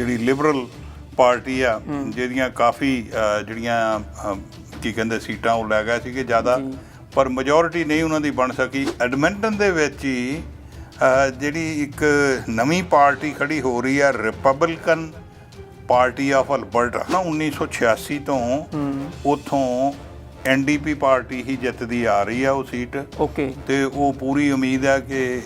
ਜਿਹੜੀ Liberal party ਆ ਜਿਹਦੀਆਂ ਕਾਫੀ ਜਿਹੜੀਆਂ ਕੀ ਕਹਿੰਦੇ ਸੀਟਾਂ ਉਹ ਲੈ ਗਏ ਸੀਗੇ ਜ਼ਿਆਦਾ ਪਰ ਮੈਜੋਰਿਟੀ ਨਹੀਂ ਉਹਨਾਂ ਦੀ ਬਣ ਸਕੀ। ਐਡਮਿੰਟਨ ਦੇ ਵਿੱਚ ਹੀ ਜਿਹੜੀ ਇੱਕ ਨਵੀਂ ਪਾਰਟੀ ਖੜੀ ਹੋ ਰਹੀ ਆ ਰਿਪਬਲਿਕਨ ਪਾਰਟੀ ਆਫ ਅਲਬਰਟਾ ਨਾ 1986 ਤੋਂ ਉਥੋਂ ਐਨਡੀਪੀ ਪਾਰਟੀ ਹੀ ਜਿੱਤਦੀ ਆ ਰਹੀ ਆ ਉਹ ਸੀਟ। ਓਕੇ। ਤੇ ਉਹ ਪੂਰੀ ਉਮੀਦ ਹੈ ਕਿ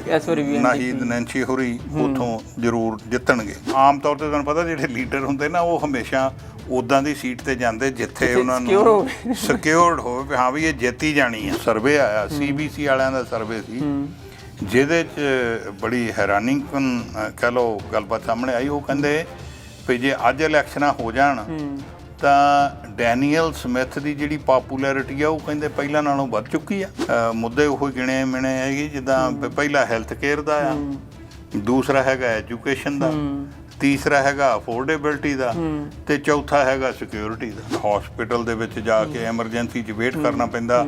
ਨਾਹੀਦ ਨੈਂਚੀ ਹੋਰੀ ਉਥੋਂ ਜ਼ਰੂਰ ਜਿੱਤਣਗੇ। ਆਮ ਤੌਰ ਤੇ ਤੁਹਾਨੂੰ ਪਤਾ ਜਿਹੜੇ ਲੀਡਰ ਹੁੰਦੇ ਨਾ ਉਹ ਹਮੇਸ਼ਾ ਉਦਾਂ ਦੀ ਸੀਟ ਤੇ ਜਾਂਦੇ ਜਿੱਥੇ ਉਹਨਾਂ ਨੂੰ। ਸਿਕਿਉਰਡ ਹੋਵੇ। ਵੀ ਹਾਂ ਵੀ ਇਹ ਜਿੱਤੀ ਜਾਣੀ ਹੈ ਸਰਵੇ ਆਇਆ ਸੀਬੀਸੀ ਵਾਲਿਆਂ ਦਾ ਸਰਵੇ ਸੀ। ਜਿਹਦੇ ਚ ਬੜੀ ਹੈਰਾਨੀਕਨ ਅ, ਕਹਿ ਲਓ ਗੱਲਬਾਤ ਸਾਹਮਣੇ ਆਈ। ਉਹ ਕਹਿੰਦੇ ਵੀ ਜੇ ਅੱਜ ਇਲੈਕਸ਼ਨਾਂ ਹੋ ਜਾਣ ਤਾਂ ਡੈਨੀਅਲ ਸਮਿਥ ਦੀ ਜਿਹੜੀ ਪਪੂਲੈਰਿਟੀ ਆ ਉਹ ਕਹਿੰਦੇ ਪਹਿਲਾਂ ਨਾਲੋਂ ਵੱਧ ਚੁੱਕੀ ਆ। ਮੁੱਦੇ ਉਹ ਗਿਣੇ ਮਿਣੇ ਹੈਗੇ ਜਿੱਦਾਂ ਪਹਿਲਾ ਹੈਲਥ ਕੇਅਰ ਦਾ ਆ ਦੂਸਰਾ ਹੈਗਾ ਐਜੂਕੇਸ਼ਨ ਦਾ ਤੀਸਰਾ ਹੈਗਾ ਅਫੋਰਡੇਬਿਲਟੀ ਦਾ ਤੇ ਚੌਥਾ ਹੈਗਾ ਸਿਕਿਉਰਿਟੀ ਦਾ। ਹਸਪੀਟਲ ਦੇ ਵਿੱਚ ਜਾ ਕੇ ਐਮਰਜੈਂਸੀ 'ਚ ਵੇਟ ਕਰਨਾ ਪੈਂਦਾ।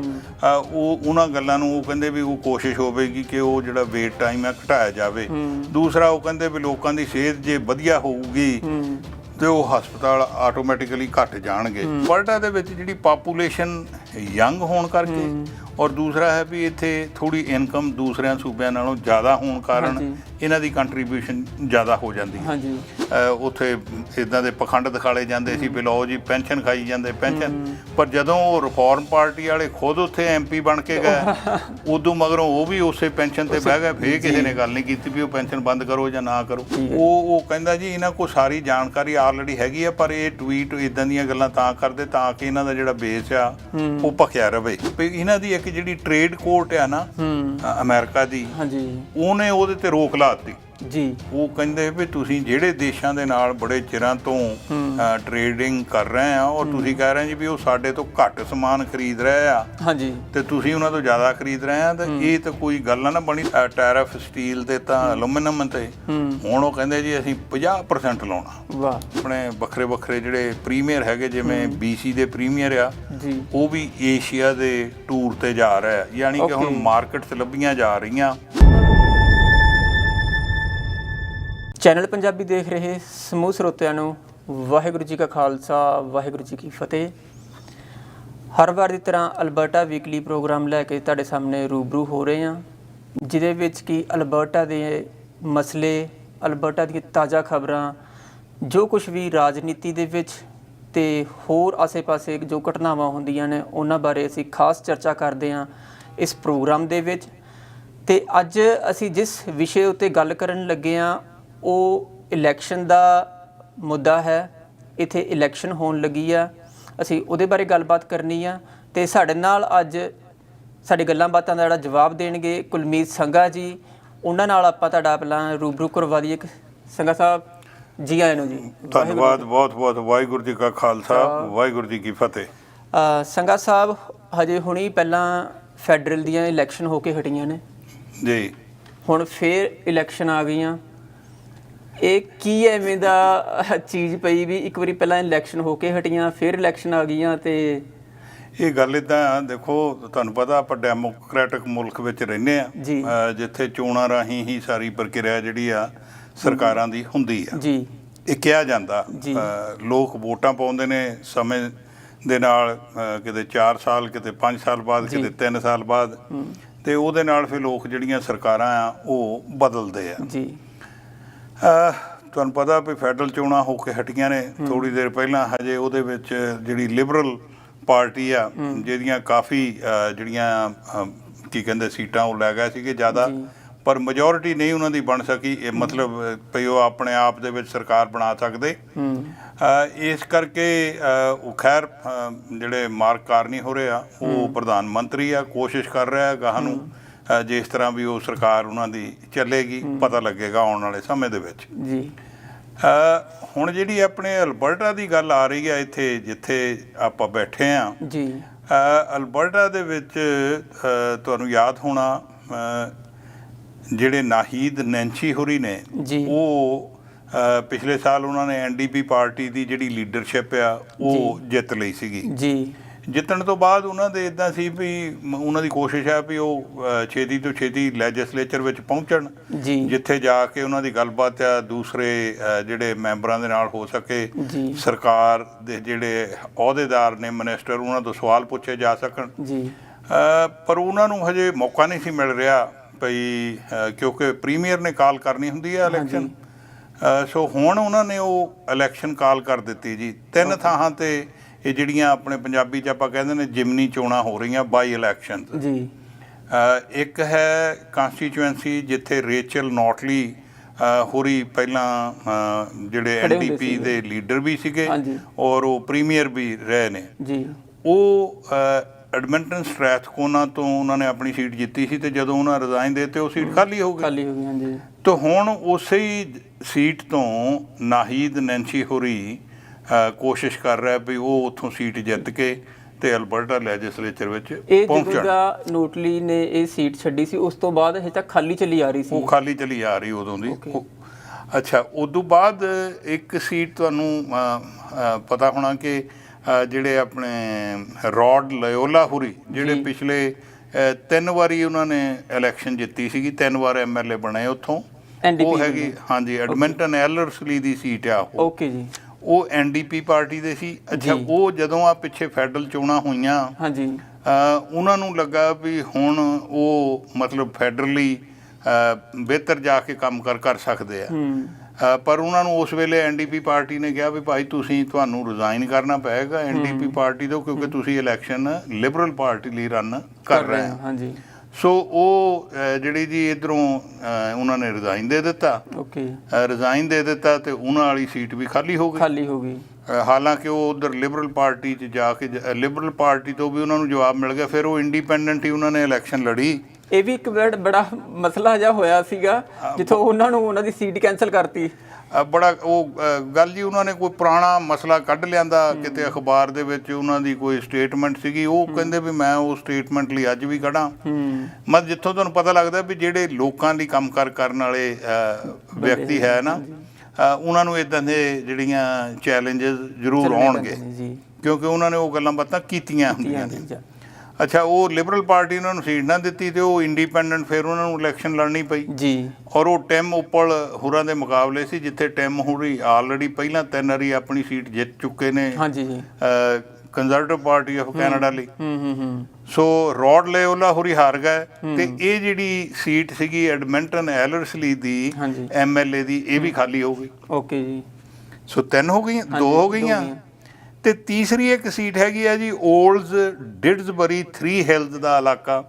ਉਹ ਉਹਨਾਂ ਗੱਲਾਂ ਨੂੰ ਉਹ ਕਹਿੰਦੇ ਵੀ ਉਹ ਕੋਸ਼ਿਸ਼ ਹੋਵੇਗੀ ਕਿ ਉਹ ਜਿਹੜਾ ਵੇਟ ਟਾਈਮ ਹੈ ਘਟਾਇਆ ਜਾਵੇ। ਦੂਸਰਾ ਉਹ ਕਹਿੰਦੇ ਵੀ ਲੋਕਾਂ ਦੀ ਸਿਹਤ ਜੇ ਵਧੀਆ ਹੋਊਗੀ ਤੇ ਉਹ ਹਸਪਤਾਲ ਆਟੋਮੈਟਿਕਲੀ ਘਟ ਜਾਣਗੇ। ਵਰਲਡਾ ਦੇ ਵਿੱਚ ਜਿਹੜੀ ਪਾਪੂਲੇਸ਼ਨ ਯੰਗ ਹੋਣ ਕਰਕੇ ਔਰ ਦੂਸਰਾ ਹੈ ਵੀ ਇੱਥੇ ਥੋੜੀ ਇਨਕਮ ਦੂਸਰਿਆਂ ਸੂਬਿਆਂ ਨਾਲੋਂ ਜ਼ਿਆਦਾ ਹੋਣ ਕਾਰਨ। ਇਹਨਾਂ ਦੀ ਕੰਟਰੀਬਿਊਸ਼ਨ ਜ਼ਿਆਦਾ ਹੋ ਜਾਂਦੀ ਹੈ। ਹਾਂਜੀ। ਉੱਥੇ ਇਦਾਂ ਦੇ ਪਖੰਡ ਦਿਖਾਲੇ ਜਾਂਦੇ ਸੀ ਲਓ ਜੀ ਪੈਨਸ਼ਨ ਖਾਈ ਜਾਂਦੇ ਪੈਨਸ਼ਨ। ਪਰ ਜਦੋਂ ਉਹ ਰਿਫਾਰਮ ਪਾਰਟੀ ਵਾਲੇ ਖੁਦ ਉੱਥੇ ਐਮਪੀ ਬਣ ਕੇ ਗਏ ਉਦੋਂ ਮਗਰੋਂ ਉਹ ਵੀ ਉਸੇ ਪੈਨਸ਼ਨ ਤੇ ਬਹਿ ਗਏ ਫੇਰ ਕਿਸੇ ਨੇ ਗੱਲ ਨਹੀਂ ਕੀਤੀ ਵੀ ਉਹ ਪੈਨਸ਼ਨ ਬੰਦ ਕਰੋ ਜਾਂ ਨਾ ਕਰੋ। ਉਹ ਉਹ ਕਹਿੰਦਾ ਜੀ ਇਹਨਾਂ ਕੋਲ ਸਾਰੀ ਜਾਣਕਾਰੀ ਆਲਰੇਡੀ ਹੈਗੀ ਆ ਪਰ ਇਹ ਟਵੀਟ ਇਦਾਂ ਦੀਆਂ ਗੱਲਾਂ ਤਾਂ ਕਰਦੇ ਤਾਂ ਕਿ ਇਹਨਾਂ ਦਾ ਜਿਹੜਾ ਬੇਸ ਆ ਉਹ ਭਖਿਆ ਰਵੇ। ਵੀ ਇਹਨਾਂ ਦੀ ਇੱਕ ਜਿਹੜੀ ਟ੍ਰੇਡ ਕੋਰਟ ਆ ਨਾ ਅਮਰੀਕਾ ਦੀ ਹਾਂਜੀ। ਉਹਨੇ ਉਹਦੇ ਤੇ ਰੋਕ ਲਾਤੀ ਜੀ। ਉਹ ਕਹਿੰਦੇ ਵੀ ਤੁਸੀਂ ਜਿਹੜੇ ਦੇਸ਼ਾਂ ਦੇ ਨਾਲ ਬੜੇ ਚਿਰਾਂ ਤੋਂ ਟ੍ਰੇਡਿੰਗ ਕਰ ਰਹੇ ਆ ਔਰ ਤੁਸੀਂ ਕਹਿ ਰਹੇ ਜੀ ਵੀ ਉਹ ਸਾਡੇ ਤੋਂ ਘੱਟ ਸਮਾਨ ਖਰੀਦ ਰਹੇ ਆ। ਹਾਂਜੀ। ਤੇ ਤੁਸੀਂ ਉਹਨਾਂ ਤੋਂ ਜ਼ਿਆਦਾ ਖਰੀਦ ਰਹੇ ਆ ਤਾਂ ਇਹ ਤਾਂ ਕੋਈ ਗੱਲ ਨਾ ਬਣੀ ਟੈਰਫ ਸਟੀਲ ਤੇ ਤਾਂ ਐਲੂਮੀਨੀਅਮ ਤੇ। ਹੁਣ ਉਹ ਕਹਿੰਦੇ ਜੀ ਅਸੀਂ 50% ਲਾਉਣਾ। ਵਾਹ। ਆਪਣੇ ਵੱਖਰੇ ਵੱਖਰੇ ਜਿਹੜੇ ਪ੍ਰੀਮੀਅਰ ਹੈਗੇ ਜਿਵੇਂ BC ਦੇ ਪ੍ਰੀਮੀਅਰ ਆ ਜੀ। ਉਹ ਵੀ ਏਸ਼ੀਆ ਦੇ ਟੂਰ ਤੇ ਜਾ ਰਿਹਾ ਹੈ। ਯਾਨੀ ਕਿ ਹੁਣ. ਮਾਰਕੀਟਸ ਲੱਭੀਆਂ ਜਾ ਰਹੀਆਂ। ਚੈਨਲ ਪੰਜਾਬੀ ਦੇਖ ਰਹੇ ਸਮੂਹ ਸਰੋਤਿਆਂ ਨੂੰ ਵਾਹਿਗੁਰੂ ਜੀ ਕਾ ਖਾਲਸਾ, ਵਾਹਿਗੁਰੂ ਜੀ ਕੀ ਫਤਿਹ। ਹਰ ਵਾਰ ਦੀ ਤਰ੍ਹਾਂ ਅਲਬਰਟਾ ਵੀਕਲੀ ਪ੍ਰੋਗਰਾਮ ਲੈ ਕੇ ਤੁਹਾਡੇ ਸਾਹਮਣੇ ਰੂਬਰੂ ਹੋ ਰਹੇ ਹਾਂ, ਜਿਹਦੇ ਵਿੱਚ ਕੀ ਅਲਬਰਟਾ ਦੇ ਮਸਲੇ, ਅਲਬਰਟਾ ਦੀਆਂ ਤਾਜ਼ਾ ਖਬਰਾਂ, ਜੋ ਕੁਝ ਵੀ ਰਾਜਨੀਤੀ ਦੇ ਵਿੱਚ ਤੇ ਹੋਰ ਆਸੇ-ਪਾਸੇ ਜੋ ਘਟਨਾਵਾਂ ਹੁੰਦੀਆਂ ਨੇ, ਉਹਨਾਂ ਬਾਰੇ ਅਸੀਂ ਖਾਸ ਚਰਚਾ ਕਰਦੇ ਹਾਂ ਇਸ ਪ੍ਰੋਗਰਾਮ ਦੇ ਵਿੱਚ। ਤੇ ਅੱਜ ਅਸੀਂ ਜਿਸ ਵਿਸ਼ੇ ਉੱਤੇ ਗੱਲ ਕਰਨ ਲੱਗੇ ਹਾਂ ਉਹ ਇਲੈਕਸ਼ਨ ਦਾ ਮੁੱਦਾ ਹੈ ਇੱਥੇ ਇਲੈਕਸ਼ਨ ਹੋਣ ਲੱਗੀ ਆ। ਅਸੀਂ ਉਹਦੇ ਬਾਰੇ ਗੱਲਬਾਤ ਕਰਨੀ ਆ ਤੇ ਸਾਡੇ ਨਾਲ ਅੱਜ ਸਾਡੀ ਗੱਲਾਂ ਬਾਤਾਂ ਦਾ ਜਿਹੜਾ ਜਵਾਬ ਦੇਣਗੇ ਕੁਲਮੀਤ ਸੰਘਾ ਜੀ। ਉਹਨਾਂ ਨਾਲ ਆਪਾਂ ਤੁਹਾਡਾ ਪਹਿਲਾਂ ਰੂਬਰੂ ਕਰਵਾ ਦਈਏ। ਸੰਘਾ ਸਾਹਿਬ ਜੀ ਆਇਆਂ ਨੂੰ ਜੀ। ਧੰਨਵਾਦ ਬਹੁਤ ਬਹੁਤ। ਵਾਹਿਗੁਰੂ ਜੀ ਕਾ ਖਾਲਸਾ ਵਾਹਿਗੁਰੂ ਜੀ ਕੀ ਫਤਿਹ। ਸੰਘਾ ਸਾਹਿਬ ਹਜੇ ਹੁਣੀ ਪਹਿਲਾਂ ਫੈਡਰਲ ਦੀਆਂ ਇਲੈਕਸ਼ਨ ਹੋ ਕੇ ਹਟੀਆਂ ਨੇ। ਜੀ। ਹੁਣ ਫੇਰ ਇਲੈਕਸ਼ਨ ਆ ਗਈਆਂ। ਇਹ ਕੀ ਐਵੇਂ ਦਾ ਚੀਜ਼ ਪਈ ਵੀ ਇੱਕ ਵਾਰੀ ਪਹਿਲਾਂ ਇਲੈਕਸ਼ਨ ਹੋ ਕੇ ਹਟੀਆਂ ਫਿਰ ਇਲੈਕਸ਼ਨ ਆ ਗਈਆਂ ਤੇ ਇਹ ਗੱਲ ਇਦਾਂ ਆ ਦੇਖੋ ਤੁਹਾਨੂੰ ਪਤਾ ਆਪਾਂ ਡੈਮੋਕ੍ਰੈਟਿਕ ਮੁਲਕ ਵਿੱਚ ਰਹਿੰਦੇ ਆ। ਜਿੱਥੇ ਚੋਣਾਂ ਰਾਹੀਂ ਹੀ ਸਾਰੀ ਪ੍ਰਕਿਰਿਆ ਜਿਹੜੀ ਆ ਸਰਕਾਰਾਂ ਦੀ ਹੁੰਦੀ ਆ। ਜੀ। ਇਹ ਕਿਹਾ ਜਾਂਦਾ ਲੋਕ ਵੋਟਾਂ ਪਾਉਂਦੇ ਨੇ ਸਮੇਂ ਦੇ ਨਾਲ ਕਿਤੇ 4 ਸਾਲ ਕਿਤੇ 5 ਸਾਲ ਬਾਅਦ। ਕਿਤੇ 3 ਸਾਲ ਬਾਅਦ ਤੇ ਉਹਦੇ ਨਾਲ ਫਿਰ ਲੋਕ ਜਿਹੜੀਆਂ ਸਰਕਾਰਾਂ ਆ ਉਹ ਬਦਲਦੇ ਆ। ਜੀ। ਤੁਹਾਨੂੰ ਪਤਾ ਵੀ ਫੈਡਰਲ ਚੋਣਾਂ ਹੋ ਕੇ ਹਟੀਆਂ ਨੇ ਥੋੜੀ ਦੇਰ ਪਹਿਲਾਂ ਹਜੇ ਉਹਦੇ ਵਿੱਚ ਜਿਹੜੀ ਲਿਬਰਲ ਪਾਰਟੀ ਆ ਜਿਹਦੀਆਂ ਕਾਫੀ ਜਿਹੜੀਆਂ ਕੀ ਕਹਿੰਦੇ ਸੀਟਾਂ ਉਹ ਲੈ ਗਏ ਸੀਗੇ ਜ਼ਿਆਦਾ। ਪਰ ਮੈਜੋਰਿਟੀ ਨਹੀਂ ਉਹਨਾਂ ਦੀ ਬਣ ਸਕੀ ਇਹ ਮਤਲਬ ਵੀ ਉਹ ਆਪਣੇ ਆਪ ਦੇ ਵਿੱਚ ਸਰਕਾਰ ਬਣਾ ਸਕਦੇ। ਇਸ ਕਰਕੇ ਉਹ ਖੈਰ ਜਿਹੜੇ ਮਾਰਕ ਕਾਰਨੀ ਹੋ ਰਹੇ ਆ ਉਹ ਪ੍ਰਧਾਨ ਮੰਤਰੀ ਆ ਕੋਸ਼ਿਸ਼ ਕਰ ਰਿਹਾ ਹੈ ਗਾਹਾਂ ਨੂੰ ਜਿਸ ਤਰ੍ਹਾਂ ਵੀ ਉਹ ਸਰਕਾਰ ਉਹਨਾਂ ਦੀ ਚੱਲੇਗੀ ਪਤਾ ਲੱਗੇਗਾ ਆਉਣ ਵਾਲੇ ਸਮੇਂ ਦੇ ਵਿੱਚ। ਜੀ। ਅ, ਹੁਣ ਜਿਹੜੀ ਆਪਣੇ ਅਲਬਰਟਾ ਦੀ ਗੱਲ ਆ ਰਹੀ ਹੈ ਇੱਥੇ ਜਿੱਥੇ ਆਪਾਂ ਬੈਠੇ ਆ ਜੀ। ਅਲਬਰਟਾ ਦੇ ਵਿੱਚ ਤੁਹਾਨੂੰ ਯਾਦ ਹੋਣਾ ਜਿਹੜੇ ਨਾਹੀਦ ਨੈਂਚੀ ਹੋਰੀ ਨੇ। ਉਹ ਪਿਛਲੇ ਸਾਲ ਉਹਨਾਂ ਨੇ ਐਨਡੀਪੀ ਪਾਰਟੀ ਦੀ ਜਿਹੜੀ ਲੀਡਰਸ਼ਿਪ ਆ ਉਹ ਜਿੱਤ ਲਈ ਸੀਗੀ। ਜੀ। ਜਿੱਤਣ ਤੋਂ ਬਾਅਦ ਉਹਨਾਂ ਦੇ ਇਦਾਂ ਸੀ ਵੀ ਉਹਨਾਂ ਦੀ ਕੋਸ਼ਿਸ਼ ਹੈ ਵੀ ਉਹ ਛੇਤੀ ਤੋਂ ਛੇਤੀ ਲੈਜਿਸਲੇਚਰ ਵਿੱਚ ਪਹੁੰਚਣ ਜਿੱਥੇ ਜਾ ਕੇ ਉਹਨਾਂ ਦੀ ਗੱਲਬਾਤ ਆ ਦੂਸਰੇ ਜਿਹੜੇ ਮੈਂਬਰਾਂ ਦੇ ਨਾਲ ਹੋ ਸਕੇ ਸਰਕਾਰ ਦੇ ਜਿਹੜੇ ਅਹੁਦੇਦਾਰ ਨੇ ਮਿਨਿਸਟਰ ਉਹਨਾਂ ਤੋਂ ਸਵਾਲ ਪੁੱਛੇ ਜਾ ਸਕਣ। ਜੀ। ਪਰ ਉਹਨਾਂ ਨੂੰ ਹਜੇ ਮੌਕਾ ਨਹੀਂ ਸੀ ਮਿਲ ਰਿਹਾ ਭਈ ਕਿਉਂਕਿ ਪ੍ਰੀਮੀਅਰ ਨੇ ਕਾਲ ਕਰਨੀ ਹੁੰਦੀ ਹੈ ਇਲੈਕਸ਼ਨ ਸੋ ਹੁਣ ਉਹਨਾਂ ਨੇ ਉਹ ਇਲੈਕਸ਼ਨ ਕਾਲ ਕਰ ਦਿੱਤੀ ਜੀ। ਤਿੰਨ ਥਾਵਾਂ ਤੇ ਇਹ ਜਿਹੜੀਆਂ ਆਪਣੇ ਪੰਜਾਬੀ ਚ ਆਪਾਂ ਕਹਿੰਦੇ ਨੇ ਜਿਮਨੀ ਚੋਣਾਂ ਹੋ ਰਹੀਆਂ ਬਾਈ ਇਲੈਕਸ਼ਨਸ ਜੀ। ਇੱਕ ਹੈ ਕਨਸਟੀਚੁਐਂਸੀ ਜਿੱਥੇ ਰੇਚਲ ਨੌਟਲੀ ਹੋਰੀ ਪਹਿਲਾਂ ਜਿਹੜੇ ਐਨਡੀਪੀ। ਦੇ ਲੀਡਰ ਵੀ ਸੀਗੇ। ਔਰ ਉਹ ਪ੍ਰੀਮੀਅਰ ਵੀ ਰਹੇ ਨੇ। ਜੀ। ਉਹ ਐਡਮਿੰਟਨ ਸਟ੍ਰੈਥਕੋਨਾ ਤੋਂ ਉਹਨਾਂ ਨੇ ਆਪਣੀ ਸੀਟ ਜਿੱਤੀ ਸੀ ਤੇ ਜਦੋਂ ਉਹਨਾਂ ਰਿਜ਼ਾਈਨ ਦੇ ਤੇ ਉਹ ਸੀਟ ਖਾਲੀ ਹੋ ਗਈ। ਖਾਲੀ ਹੋ ਗਈ ਹਾਂਜੀ ਤਾਂ ਹੁਣ ਉਸੇ ਹੀ ਸੀਟ ਤੋਂ ਨਾਹੀਦ ਨੈਂਸੀ ਹੋਰੀ ਕੋਸ਼ਿਸ਼ ਕਰ ਰਿਹਾ ਵੀ ਉਹ ਉੱਥੋਂ ਸੀਟ ਜਿੱਤ ਕੇ ਤੇ ਅਲਬਰਟਾ ਲੈਜਿਸਲੇਚਰ ਵਿੱਚ ਪਹੁੰਚਣ। ਦਾ ਨੋਟਲੀ ਨੇ ਇਹ ਸੀਟ ਛੱਡੀ ਸੀ ਉਸ ਤੋਂ ਬਾਅਦ ਹਜੇ ਤੱਕ ਖਾਲੀ ਚੱਲੀ ਆ ਰਹੀ ਸੀ। ਉਹ ਖਾਲੀ ਚਲੀ ਆ ਰਹੀ ਉਦੋਂ ਦੀ। ਅੱਛਾ ਉਦੋਂ ਬਾਅਦ ਇੱਕ ਸੀਟ ਤੁਹਾਨੂੰ ਪਤਾ ਹੋਣਾ ਕਿ ਜਿਹੜੇ ਆਪਣੇ ਰੌਡ ਲਿਓਲਾ ਹੁਰੀ ਜਿਹੜੇ। ਪਿਛਲੇ ਤਿੰਨ ਵਾਰੀ ਉਹਨਾਂ ਨੇ ਇਲੈਕਸ਼ਨ ਜਿੱਤੀ ਸੀਗੀ ਤਿੰਨ ਵਾਰ ਐਮਐਲਏ ਬਣੇ ਉੱਥੋਂ। ਉਹ ਹੈਗੀ ਹਾਂਜੀ ਐਡਮਿੰਟਨ ਐਲਰਸਲੀ ਦੀ ਸੀਟ ਆ ਉਹ। ਓਕੇ ਜੀ। ਉਹ ਐਨਡੀਪੀ ਪਾਰਟੀ ਦੇ ਸੀ। ਅੱਛਾ। ਉਹ ਜਦੋਂ ਆ ਪਿੱਛੇ ਫੈਡਰਲ ਚੋਣਾਂ ਹੋਈਆਂ ਹਾਂਜੀ। ਉਹਨਾਂ ਨੂੰ ਲੱਗਾ ਵੀ ਹੁਣ ਉਹ ਮਤਲਬ ਫੈਡਰਲੀ ਬਿਹਤਰ ਜਾ ਕੇ ਕੰਮ ਕਰ ਕਰ ਸਕਦੇ ਆ। ਪਰ ਉਹਨਾਂ ਨੂੰ ਉਸ ਵੇਲੇ ਐਨਡੀਪੀ ਪਾਰਟੀ ਨੇ ਕਿਹਾ ਵੀ ਭਾਈ ਤੁਸੀਂ ਤੁਹਾਨੂੰ ਰਿਜ਼ਾਈਨ ਕਰਨਾ ਪਏਗਾ ਐਨਡੀਪੀ ਪਾਰਟੀ ਤੋਂ ਕਿਉਂਕਿ ਤੁਸੀਂ ਇਲੈਕਸ਼ਨ ਲਿਬਰਲ ਪਾਰਟੀ ਲਈ ਰਨ ਕਰ ਰਹੇ ਹੋ। ਹਾਂਜੀ। ਸੋ ਉਹ ਜਿਹੜੀ ਜੀ ਇਧਰੋਂ ਉਹਨਾਂ ਨੇ ਰਿਜ਼ਾਈਨ ਦੇ ਦਿੱਤਾ। ਓਕੇ ਰਿਜ਼ਾਈਨ ਦੇ ਦਿੱਤਾ ਤੇ ਉਹਨਾਂ ਵਾਲੀ ਸੀਟ ਵੀ ਖਾਲੀ ਹੋ ਗਈ। ਖਾਲੀ ਹੋ ਗਈ। ਅ, ਹਾਲਾਂਕਿ ਉਹ ਉਧਰ ਲਿਬਰਲ ਪਾਰਟੀ 'ਚ ਜਾ ਕੇ ਲਿਬਰਲ ਪਾਰਟੀ ਤੋਂ ਵੀ ਉਹਨਾਂ ਨੂੰ ਜਵਾਬ ਮਿਲ ਗਿਆ ਫਿਰ ਉਹ ਇੰਡੀਪੈਂਡੈਂਟ ਹੀ ਉਹਨਾਂ ਨੇ ਇਲੈਕਸ਼ਨ ਲੜੀ। ਇਹ ਵੀ ਇੱਕ ਬੜਾ ਬੜਾ ਮਸਲਾ ਜਿਹਾ ਹੋਇਆ ਸੀਗਾ ਜਿੱਥੋਂ ਉਹਨਾਂ ਨੂੰ ਉਹਨਾਂ ਦੀ ਸੀਟ ਕੈਨਸਲ ਕਰਤੀ। ਬੜਾ ਉਹ ਗੱਲ ਜੀ ਉਹਨਾਂ ਨੇ ਕੋਈ ਪੁਰਾਣਾ ਮਸਲਾ ਕੱਢ ਲਿਆਂਦਾ ਕਿਤੇ ਅਖਬਾਰ ਦੇ ਵਿੱਚ ਉਹਨਾਂ ਦੀ ਕੋਈ ਸਟੇਟਮੈਂਟ ਸੀਗੀ ਉਹ ਕਹਿੰਦੇ ਵੀ ਮੈਂ ਉਹ ਸਟੇਟਮੈਂਟ ਲਈ ਅੱਜ ਵੀ ਹੂੰ। ਮਤ ਜਿੱਥੋਂ ਤੁਹਾਨੂੰ ਪਤਾ ਲੱਗਦਾ ਵੀ ਜਿਹੜੇ ਲੋਕਾਂ ਲਈ ਕੰਮਕਾਰ ਕਰਨ ਵਾਲੇ ਵਿਅਕਤੀ ਹੈ ਨਾ ਉਹਨਾਂ ਨੂੰ ਇਦਾਂ ਦੇ ਜਿਹੜੀਆਂ ਚੈਲੰਜਸ ਜ਼ਰੂਰ ਆਉਣਗੇ। ਕਿਉਂਕਿ ਉਹਨਾਂ ਨੇ ਉਹ ਗੱਲਾਂ ਬਾਤਾਂ ਕੀਤੀਆਂ ਹੁੰਦੀਆਂ ਨੇ। ਅੱਛਾ ਉਹ ਲਿਬਰਲ ਪਾਰਟੀ ਉਹਨਾਂ ਨੂੰ ਸੀਟ ਨਾ ਦਿੱਤੀ ਤੇ ਉਹ ਇੰਡੀਪੈਂਡੈਂਟ ਫਿਰ ਉਹਨਾਂ ਨੂੰ ਇਲੈਕਸ਼ਨ ਲੜਨੀ ਪਈ। ਜੀ। ਔਰ ਉਹ ਟਿਮ ਉੱਪਲ ਹੋਰਾਂ ਦੇ ਮੁਕਾਬਲੇ ਸੀ ਜਿੱਥੇ ਟਿਮ ਹੁਰੀ ਆਲਰੇਡੀ ਪਹਿਲਾਂ ਤਿੰਨ ਵਾਰੀ ਆਪਣੀ ਸੀਟ ਜਿੱਤ ਚੁੱਕੇ ਨੇ ਹਾਂਜੀ। ਜੀ ਕੰਜ਼ਰਵੇਟਿਵ ਪਾਰਟੀ ਆਫ ਕੈਨੇਡਾ ਲਈ। ਹੂੰ ਹੂੰ ਹੂੰ। ਸੋ ਰੌਡ ਲੇਓਲਾ ਹੁਰੀ ਹਾਰ ਗਏ ਤੇ ਇਹ ਜਿਹੜੀ ਸੀਟ ਸੀਗੀ ਐਡਮਿੰਟਨ ਐਲਰਸਲੀ ਦੀ ਐਮਐਲਏ ਦੀ ਇਹ ਵੀ ਖਾਲੀ ਹੋ ਗਈ। ਓਕੇ ਜੀ। ਸੋ ਤਿੰਨ ਹੋ ਗਈਆਂ ਦੋ ਹੋ ਗਈਆਂ। ਤੇ ਤੀਸਰੀ ਇੱਕ ਸੀਟ ਹੈਗੀ ਆ ਜੀ 올ਡਸ ਡਿਡਸਬਰੀ 3 ਹਿਲਸ ਦਾ ਇਲਾਕਾ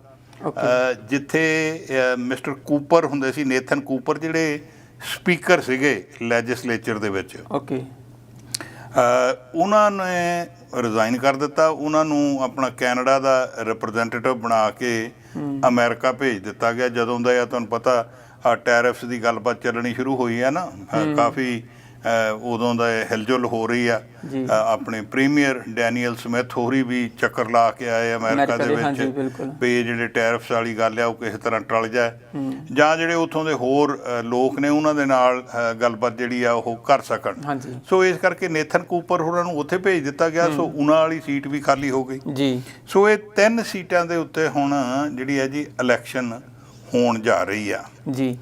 ਜਿੱਥੇ ਮਿਸਟਰ ਕੂਪਰ ਹੁੰਦੇ ਸੀ ਨੇਥਨ ਕੂਪਰ ਜਿਹੜੇ ਸਪੀਕਰ ਸੀਗੇ ਲੈਜਿਸਲੇਚਰ ਦੇ ਵਿੱਚ। ਓਕੇ ਉਹਨਾਂ ਨੇ ਰਿਜ਼ਾਈਨ ਕਰ ਦਿੱਤਾ ਉਹਨਾਂ ਨੂੰ ਆਪਣਾ ਕੈਨੇਡਾ ਦਾ ਰਿਪਰੈਜ਼ੈਂਟੇਟਿਵ ਬਣਾ ਕੇ ਅਮਰੀਕਾ ਭੇਜ ਦਿੱਤਾ ਗਿਆ। ਜਦੋਂ ਦਾ ਇਹ ਤੁਹਾਨੂੰ ਪਤਾ ਟੈਰਿਫਸ ਦੀ ਗੱਲਬਾਤ ਚੱਲਣੀ ਸ਼ੁਰੂ ਹੋਈ ਹੈ ਨਾ ਕਾਫੀ ਉਦੋਂ ਦਾ ਇਹ ਹਿਲਜੁਲ ਹੋ ਰਹੀ ਆ। ਆਪਣੇ ਪ੍ਰੀਮੀਅਰ ਡੈਨੀਅਲ ਸਮਿਥ ਹੋਰੀ ਵੀ ਚੱਕਰ ਲਾ ਕੇ ਆਏ ਅਮਰੀਕਾ ਅਮਰੀਕਾ ਦੇ ਵਿੱਚ। ਵੀ ਜਿਹੜੇ ਟੈਰਿਫਸ ਵਾਲੀ ਗੱਲ ਆ ਉਹ ਕਿਸੇ ਤਰ੍ਹਾਂ ਟਲ ਜਾਏ। ਜਾਂ ਜਿਹੜੇ ਉਥੋਂ ਦੇ ਹੋਰ ਲੋਕ ਨੇ ਉਹਨਾਂ ਦੇ ਨਾਲ ਗੱਲਬਾਤ ਜਿਹੜੀ ਆ ਉਹ ਕਰ ਸਕਣ। ਸੋ ਇਸ ਕਰਕੇ ਨੇਥਨ ਕੂਪਰ ਹੋਰਾਂ ਨੂੰ ਉੱਥੇ ਭੇਜ ਦਿੱਤਾ ਗਿਆ। ਸੋ ਉਹਨਾਂ ਵਾਲੀ ਸੀਟ ਵੀ ਖਾਲੀ ਹੋ ਗਈ। ਜੀ। ਸੋ ਇਹ ਤਿੰਨ ਸੀਟਾਂ ਦੇ ਉੱਤੇ ਹੁਣ ਜਿਹੜੀ ਹੈ ਜੀ ਇਲੈਕਸ਼ਨ ਹੋਣ ਜਾ ਰਹੀ ਆ। ਜੀ।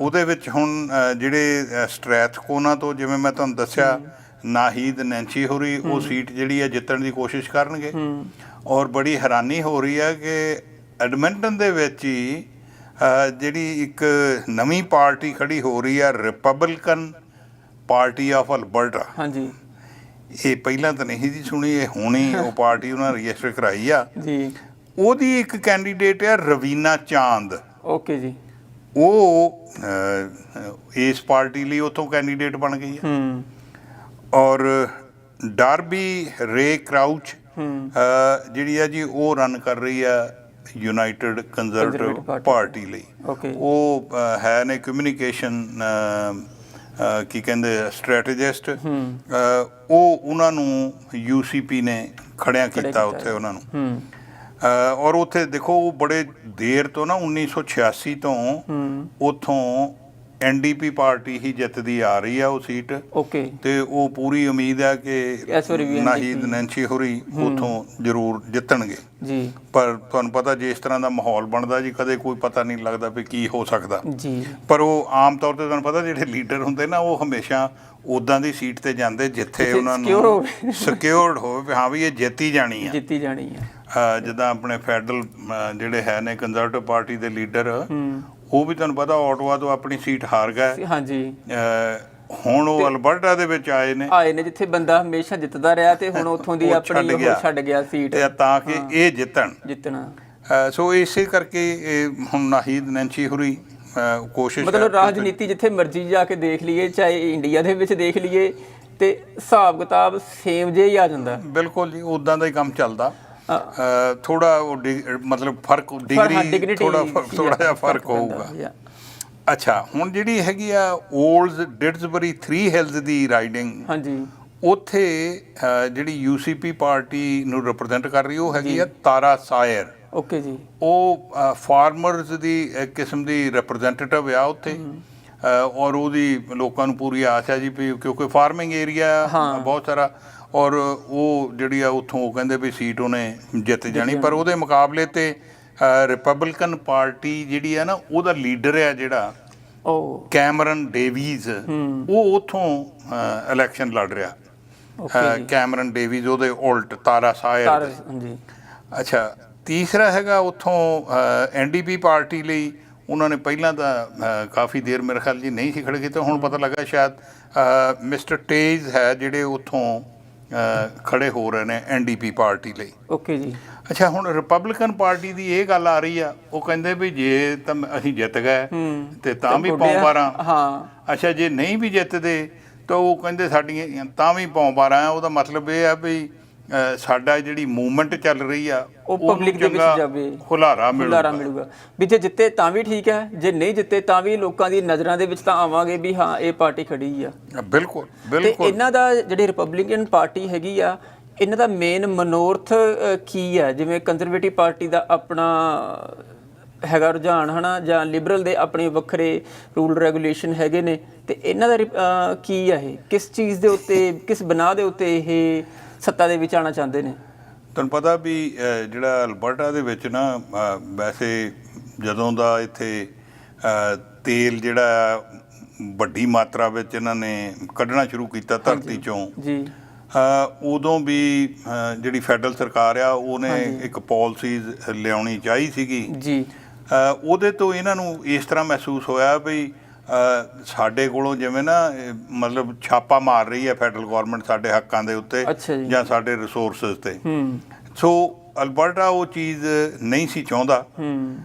ਉਹਦੇ ਵਿੱਚ ਹੁਣ ਜਿਹੜੇ ਅ, ਸਟ੍ਰੈਥਕੋਨਾ ਤੋਂ ਜਿਵੇਂ ਮੈਂ ਤੁਹਾਨੂੰ ਦੱਸਿਆ ਨਾਹੀਦ ਨੈਂਚੀ ਹੋਰੀ ਉਹ ਸੀਟ ਜਿਹੜੀ ਹੈ ਜਿੱਤਣ ਦੀ ਕੋਸ਼ਿਸ਼ ਕਰਨਗੇ। ਔਰ ਬੜੀ ਹੈਰਾਨੀ ਹੋ ਰਹੀ ਹੈ ਕਿ ਐਡਮਿੰਟਨ ਦੇ ਵਿੱਚ ਹੀ ਜਿਹੜੀ ਇੱਕ ਨਵੀਂ ਪਾਰਟੀ ਖੜੀ ਹੋ ਰਹੀ ਹੈ ਰਿਪਬਲਿਕਨ ਪਾਰਟੀ ਆਫ ਅਲਬਰਟਾ। ਹਾਂਜੀ। ਇਹ ਪਹਿਲਾਂ ਤਾਂ ਨਹੀਂ ਸੀ ਸੁਣੀ ਇਹ ਹੁਣੀ ਉਹ ਪਾਰਟੀ ਉਹਨਾਂ ਰਜਿਸਟਰ ਕਰਾਈ ਆ। ਜੀ। ਉਹਦੀ ਇੱਕ ਕੈਂਡੀਡੇਟ ਹੈ ਰਵੀਨਾ ਚਾਂਦ। ਓਕੇ ਜੀ। ਉਹ ਇਸ ਪਾਰਟੀ ਲਈ ਉਥੋਂ ਕੈਂਡੀਡੇਟ ਬਣ ਗਈ ਹੈ। ਹੂੰ। ਔਰ ਡਾਰਬੀ ਰੇ ਕਰਾਊਚ ਜਿਹੜੀ ਆ ਜੀ ਉਹ ਰਨ ਕਰ ਰਹੀ ਆ ਯੂਨਾਈਟਿਡ ਕੰਜ਼ਰਵੇਟਿਵ। ਪਾਰਟੀ ਲਈ। ਉਹ ਹੈ ਨੇ ਕਮਿਊਨੀਕੇਸ਼ਨ ਕੀ ਕਹਿੰਦੇ ਸਟ੍ਰੈਟੇਜਿਸਟ ਉਹ ਉਹਨਾਂ ਨੂੰ ਯੂਸੀਪੀ ਨੇ ਖੜਿਆ ਕੀਤਾ ਉੱਥੇ ਉਹਨਾਂ ਨੂੰ। ਔਰ ਉੱਥੇ ਦੇਖੋ ਉਹ ਬੜੇ ਦੇਰ ਤੋਂ ਨਾ 1986 ਤੋਂ ਉਥੋਂ ਐਨਡੀਪੀ ਪਾਰਟੀ ਹੀ ਜਿੱਤਦੀ ਆ ਰਹੀ ਆ ਉਹ ਸੀਟ। ਓਕੇ। ਤੇ ਉਹ ਪੂਰੀ ਉਮੀਦ ਹੈ ਕਿ ਨਾਹੀਦ ਨੈਂਸੀ ਹੋਰੀ ਉਥੋਂ ਜ਼ਰੂਰ ਜਿੱਤਣਗੇ। ਜੀ। ਪਰ ਤੁਹਾਨੂੰ ਪਤਾ ਜੇ ਇਸ ਤਰ੍ਹਾਂ ਦਾ ਮਾਹੌਲ ਬਣਦਾ ਜੀ ਕਦੇ ਕੋਈ ਪਤਾ ਨਹੀਂ ਲੱਗਦਾ ਵੀ ਕੀ ਹੋ ਸਕਦਾ। ਜੀ। ਪਰ ਉਹ ਆਮ ਤੌਰ ਤੇ ਤੁਹਾਨੂੰ ਪਤਾ ਜਿਹੜੇ ਲੀਡਰ ਹੁੰਦੇ ਨਾ ਉਹ ਹਮੇਸ਼ਾ ਉਦਾਂ ਦੀ ਸੀਟ ਤੇ ਜਾਂਦੇ ਜਿੱਥੇ ਉਹਨਾਂ ਨੂੰ। ਸਿਕਿਉਰਡ ਹੋਵੇ ਵੀ ਹਾਂ ਵੀ ਇਹ ਜਿੱਤੀ ਜਾਣੀ ਆ। ਜਿੱਤੀ ਜਾਣੀ ਆ। ਜਿੱਦਾਂ ਆਪਣੇ ਫੈਡਰਲ ਜਿਹੜੇ ਹੈ ਨੇ ਕੰਜ਼ਰਵੇਟਿਵ ਪਾਰਟੀ ਦੇ ਲੀਡਰ ਉਹ ਵੀ ਤੁਹਾਨੂੰ ਪਤਾ ਆਟਵਾ ਤੋਂ ਆਪਣੀ ਸੀਟ ਹਾਰ ਗਏ। ਹਾਂਜੀ। ਹੁਣ ਉਹ ਅਲਬਰਟਾ ਦੇ ਵਿੱਚ ਆਏ ਨੇ। ਆਏ ਨੇ ਜਿੱਥੇ ਬੰਦਾ ਹਮੇਸ਼ਾ ਜਿੱਤਦਾ ਰਿਹਾ ਤੇ ਹੁਣ ਉੱਥੋਂ ਦੀ ਆਪਣੀ ਉਹ। ਛੱਡ ਗਿਆ ਸੀਟ ਤੇ ਕਿ ਇਹ ਜਿੱਤਣ। ਜਿੱਤਣਾ। ਸੋ ਇਸੇ ਕਰਕੇ ਹੁਣ ਨਾਹੀਦ ਨੈਂਸੀ ਹੁਰੀ ਕੋਸ਼ਿਸ਼ ਮਤਲਬ ਰਾਜਨੀਤੀ ਜਿੱਥੇ ਮਰਜ਼ੀ ਜਾ ਕੇ ਦੇਖ ਲਈਏ ਚਾਹੇ ਇੰਡੀਆ ਦੇ ਵਿੱਚ ਦੇਖ ਲਈਏ ਤੇ ਹਿਸਾਬ ਕਿਤਾਬ ਸੇਮ ਜਿਹਾ ਹੀ ਆ ਜਾਂਦਾ। ਬਿਲਕੁਲ ਜੀ ਉਦਾਂ ਦਾ ਹੀ ਕੰਮ ਚੱਲਦਾ। ਥੋੜਾ ਉਹ ਮਤਲਬ ਫ਼ਰਕ ਡਿਗਰੀ ਥੋੜਾ ਥੋੜਾ ਜਿਹਾ ਫ਼ਰਕ ਹੋਊਗਾ. ਅੱਛਾ ਹੁਣ ਜਿਹੜੀ ਹੈਗੀ ਆ 올ਡਸ ਡਿਟਸਬਰੀ 3 ਹਿਲਸ ਦੀ ਰਾਈਡਿੰਗ ਹਾਂਜੀ। ਉੱਥੇ ਜਿਹੜੀ ਯੂਸੀਪੀ ਪਾਰਟੀ ਨੂੰ ਰਿਪਰੈਜ਼ੈਂਟ ਕਰ ਰਹੀ ਉਹ ਹੈਗੀ ਆ ਤਾਰਾ ਸਾਇਰ। ਓਕੇ ਜੀ। ਉਹ ਫਾਰਮਰਸ ਦੀ ਕਿਸਮ ਦੀ ਰਿਪਰੈਜ਼ੈਂਟੇਟਿਵ ਆ ਉੱਥੇ। ਔਰ ਉਹਦੀ ਲੋਕਾਂ ਨੂੰ ਪੂਰੀ ਆਸ ਹੈ ਜੀ ਕਿਉਂਕਿ ਫਾਰਮਿੰਗ ਏਰੀਆ ਬਹੁਤ ਸਾਰਾ ਔਰ ਉਹ ਜਿਹੜੀ ਆ ਉੱਥੋਂ ਉਹ ਕਹਿੰਦੇ ਵੀ ਸੀਟ ਉਹਨੇ ਜਿੱਤ ਜਾਣੀ ਪਰ ਉਹਦੇ ਮੁਕਾਬਲੇ ਤੇ ਰਿਪਬਲਿਕਨ ਪਾਰਟੀ ਜਿਹੜੀ ਆ ਨਾ ਉਹਦਾ ਲੀਡਰ ਆ ਜਿਹੜਾ ਉਹ ਕੈਮਰਨ ਡੇਵੀਜ਼। ਉਹ ਉੱਥੋਂ ਇਲੈਕਸ਼ਨ ਲੜ ਰਿਹਾ। ਕੈਮਰਨ ਡੇਵੀਜ਼ ਉਹਦੇ ਉਲਟ ਤਾਰਾ ਸਾਇਰ ਅੱਛਾ ਤੀਸਰਾ ਹੈਗਾ ਉੱਥੋਂ ਐਨਡੀਪੀ ਪਾਰਟੀ ਲਈ ਉਹਨਾਂ ਨੇ ਪਹਿਲਾਂ ਤਾਂ ਕਾਫੀ ਦੇਰ ਮੇਰੇ ਖਿਆਲ ਜੀ ਨਹੀਂ ਸੀ ਖੜੇ ਕੀਤੇ ਹੁਣ ਪਤਾ ਲੱਗਾ ਸ਼ਾਇਦ ਮਿਸਟਰ ਟੇਜ ਹੈ ਜਿਹੜੇ ਉੱਥੋਂ ਖੜੇ ਹੋ ਰਹੇ ਨੇ ਐਨਡੀਪੀ ਪਾਰਟੀ ਲਈ। ਓਕੇ ਜੀ। ਅੱਛਾ ਹੁਣ ਰਿਪਬਲਿਕਨ ਪਾਰਟੀ ਦੀ ਇਹ ਗੱਲ ਆ ਰਹੀ ਆ ਉਹ ਕਹਿੰਦੇ ਵੀ ਜੇ ਤਾਂ ਅਸੀਂ ਜਿੱਤ ਗਏ ਤੇ ਤਾਂ ਵੀ ਪੌਂ ਆ- 12 ਹਾਂ। ਅੱਛਾ ਜੇ ਨਹੀਂ ਵੀ ਜਿੱਤਦੇ ਤਾਂ ਉਹ ਕਹਿੰਦੇ ਸਾਡੀਆਂ ਤਾਂ ਵੀ ਪੌਂ 12 ਆ ਉਹਦਾ ਮਤਲਬ ਇਹ ਆ ਵੀ ਸਾਡਾ ਜਿਹੜੀ ਮੂਵਮੈਂਟ ਚੱਲ ਰਹੀ ਆ ਉਹ public ਦੇ ਵਿੱਚ ਜਾਵੇ। ਹੁਲਾਰਾ ਹੁਲਾਰਾ ਮਿਲੂਗਾ। ਵੀ ਜੇ ਜਿੱਤੇ ਤਾਂ ਵੀ ਠੀਕ ਹੈ ਜੇ ਨਹੀਂ ਜਿੱਤੇ ਤਾਂ ਵੀ ਲੋਕਾਂ ਦੀ ਨਜ਼ਰਾਂ ਦੇ ਵਿੱਚ ਤਾਂ ਆਵਾਂਗੇ ਵੀ ਹਾਂ ਇਹ ਪਾਰਟੀ ਖੜੀ ਆ। ਬਿਲਕੁਲ ਤੇ ਬਿਲਕੁਲ ਇਹਨਾਂ ਦਾ ਜਿਹੜੀ ਰਿਪਬਲਿਕਨ ਪਾਰਟੀ ਹੈਗੀ ਆ ਇਹਨਾਂ ਦਾ ਮੇਨ ਮਨੋਰਥ ਕੀ ਹੈ? ਜਿਵੇਂ ਕੰਜ਼ਰਵੇਟਿਵ ਪਾਰਟੀ ਦਾ ਆਪਣਾ ਹੈਗਾ ਰੁਝਾਨ ਹਨਾ? ਜਾਂ ਲਿਬਰਲ ਦੇ ਆਪਣੇ ਵੱਖਰੇ ਰੂਲ ਰੈਗੂਲੇਸ਼ਨ ਹੈਗੇ ਨੇ। ਤੇ ਇਹਨਾਂ ਦਾ ਕੀ ਆ ਇਹ? ਕਿਸ ਚੀਜ਼ ਦੇ ਉੱਤੇ ਕਿਸ ਬਣਾ ਦੇ ਉੱਤੇ ਇਹ ਸੱਤਾ ਦੇ ਵਿੱਚ ਆਣਾ ਚਾਹੁੰਦੇ ਨੇ? ਤੁਹਾਨੂੰ ਪਤਾ ਵੀ ਜਿਹੜਾ ਅਲਬਰਟਾ ਦੇ ਵਿੱਚ ਨਾ ਵੈਸੇ ਜਦੋਂ ਦਾ ਇੱਥੇ ਤੇਲ ਜਿਹੜਾ ਵੱਡੀ ਮਾਤਰਾ ਵਿੱਚ ਇਹਨਾਂ ਨੇ ਕੱਢਣਾ ਸ਼ੁਰੂ ਕੀਤਾ ਧਰਤੀ ਚੋਂ ਜੀ। ਉਦੋਂ ਵੀ ਜਿਹੜੀ ਫੈਡਰਲ ਸਰਕਾਰ ਆ ਉਹਨੇ ਇੱਕ ਪਾਲਿਸੀਜ਼ ਲਿਆਉਣੀ ਚਾਹੀ ਸੀਗੀ। ਜੀ। ਉਹਦੇ ਤੋਂ ਇਹਨਾਂ ਨੂੰ ਇਸ ਤਰ੍ਹਾਂ ਮਹਿਸੂਸ ਹੋਇਆ ਵੀ ਸਾਡੇ ਕੋਲੋਂ ਜਿਵੇਂ ਨਾ ਮਤਲਬ ਛਾਪਾ ਮਾਰ ਰਹੀ ਹੈ ਫੈਡਰਲ ਗਵਰਨਮੈਂਟ ਸਾਡੇ ਹੱਕਾਂ ਦੇ ਉੱਤੇ ਜੀ। ਜਾਂ ਸਾਡੇ ਰਿਸੋਰਸਸ ਤੇ ਹੂੰ ਸੋ ਅਲਬਰਟਾ ਉਹ ਚੀਜ਼ ਨਹੀਂ ਸੀ ਚਾਹੁੰਦਾ ਹੂੰ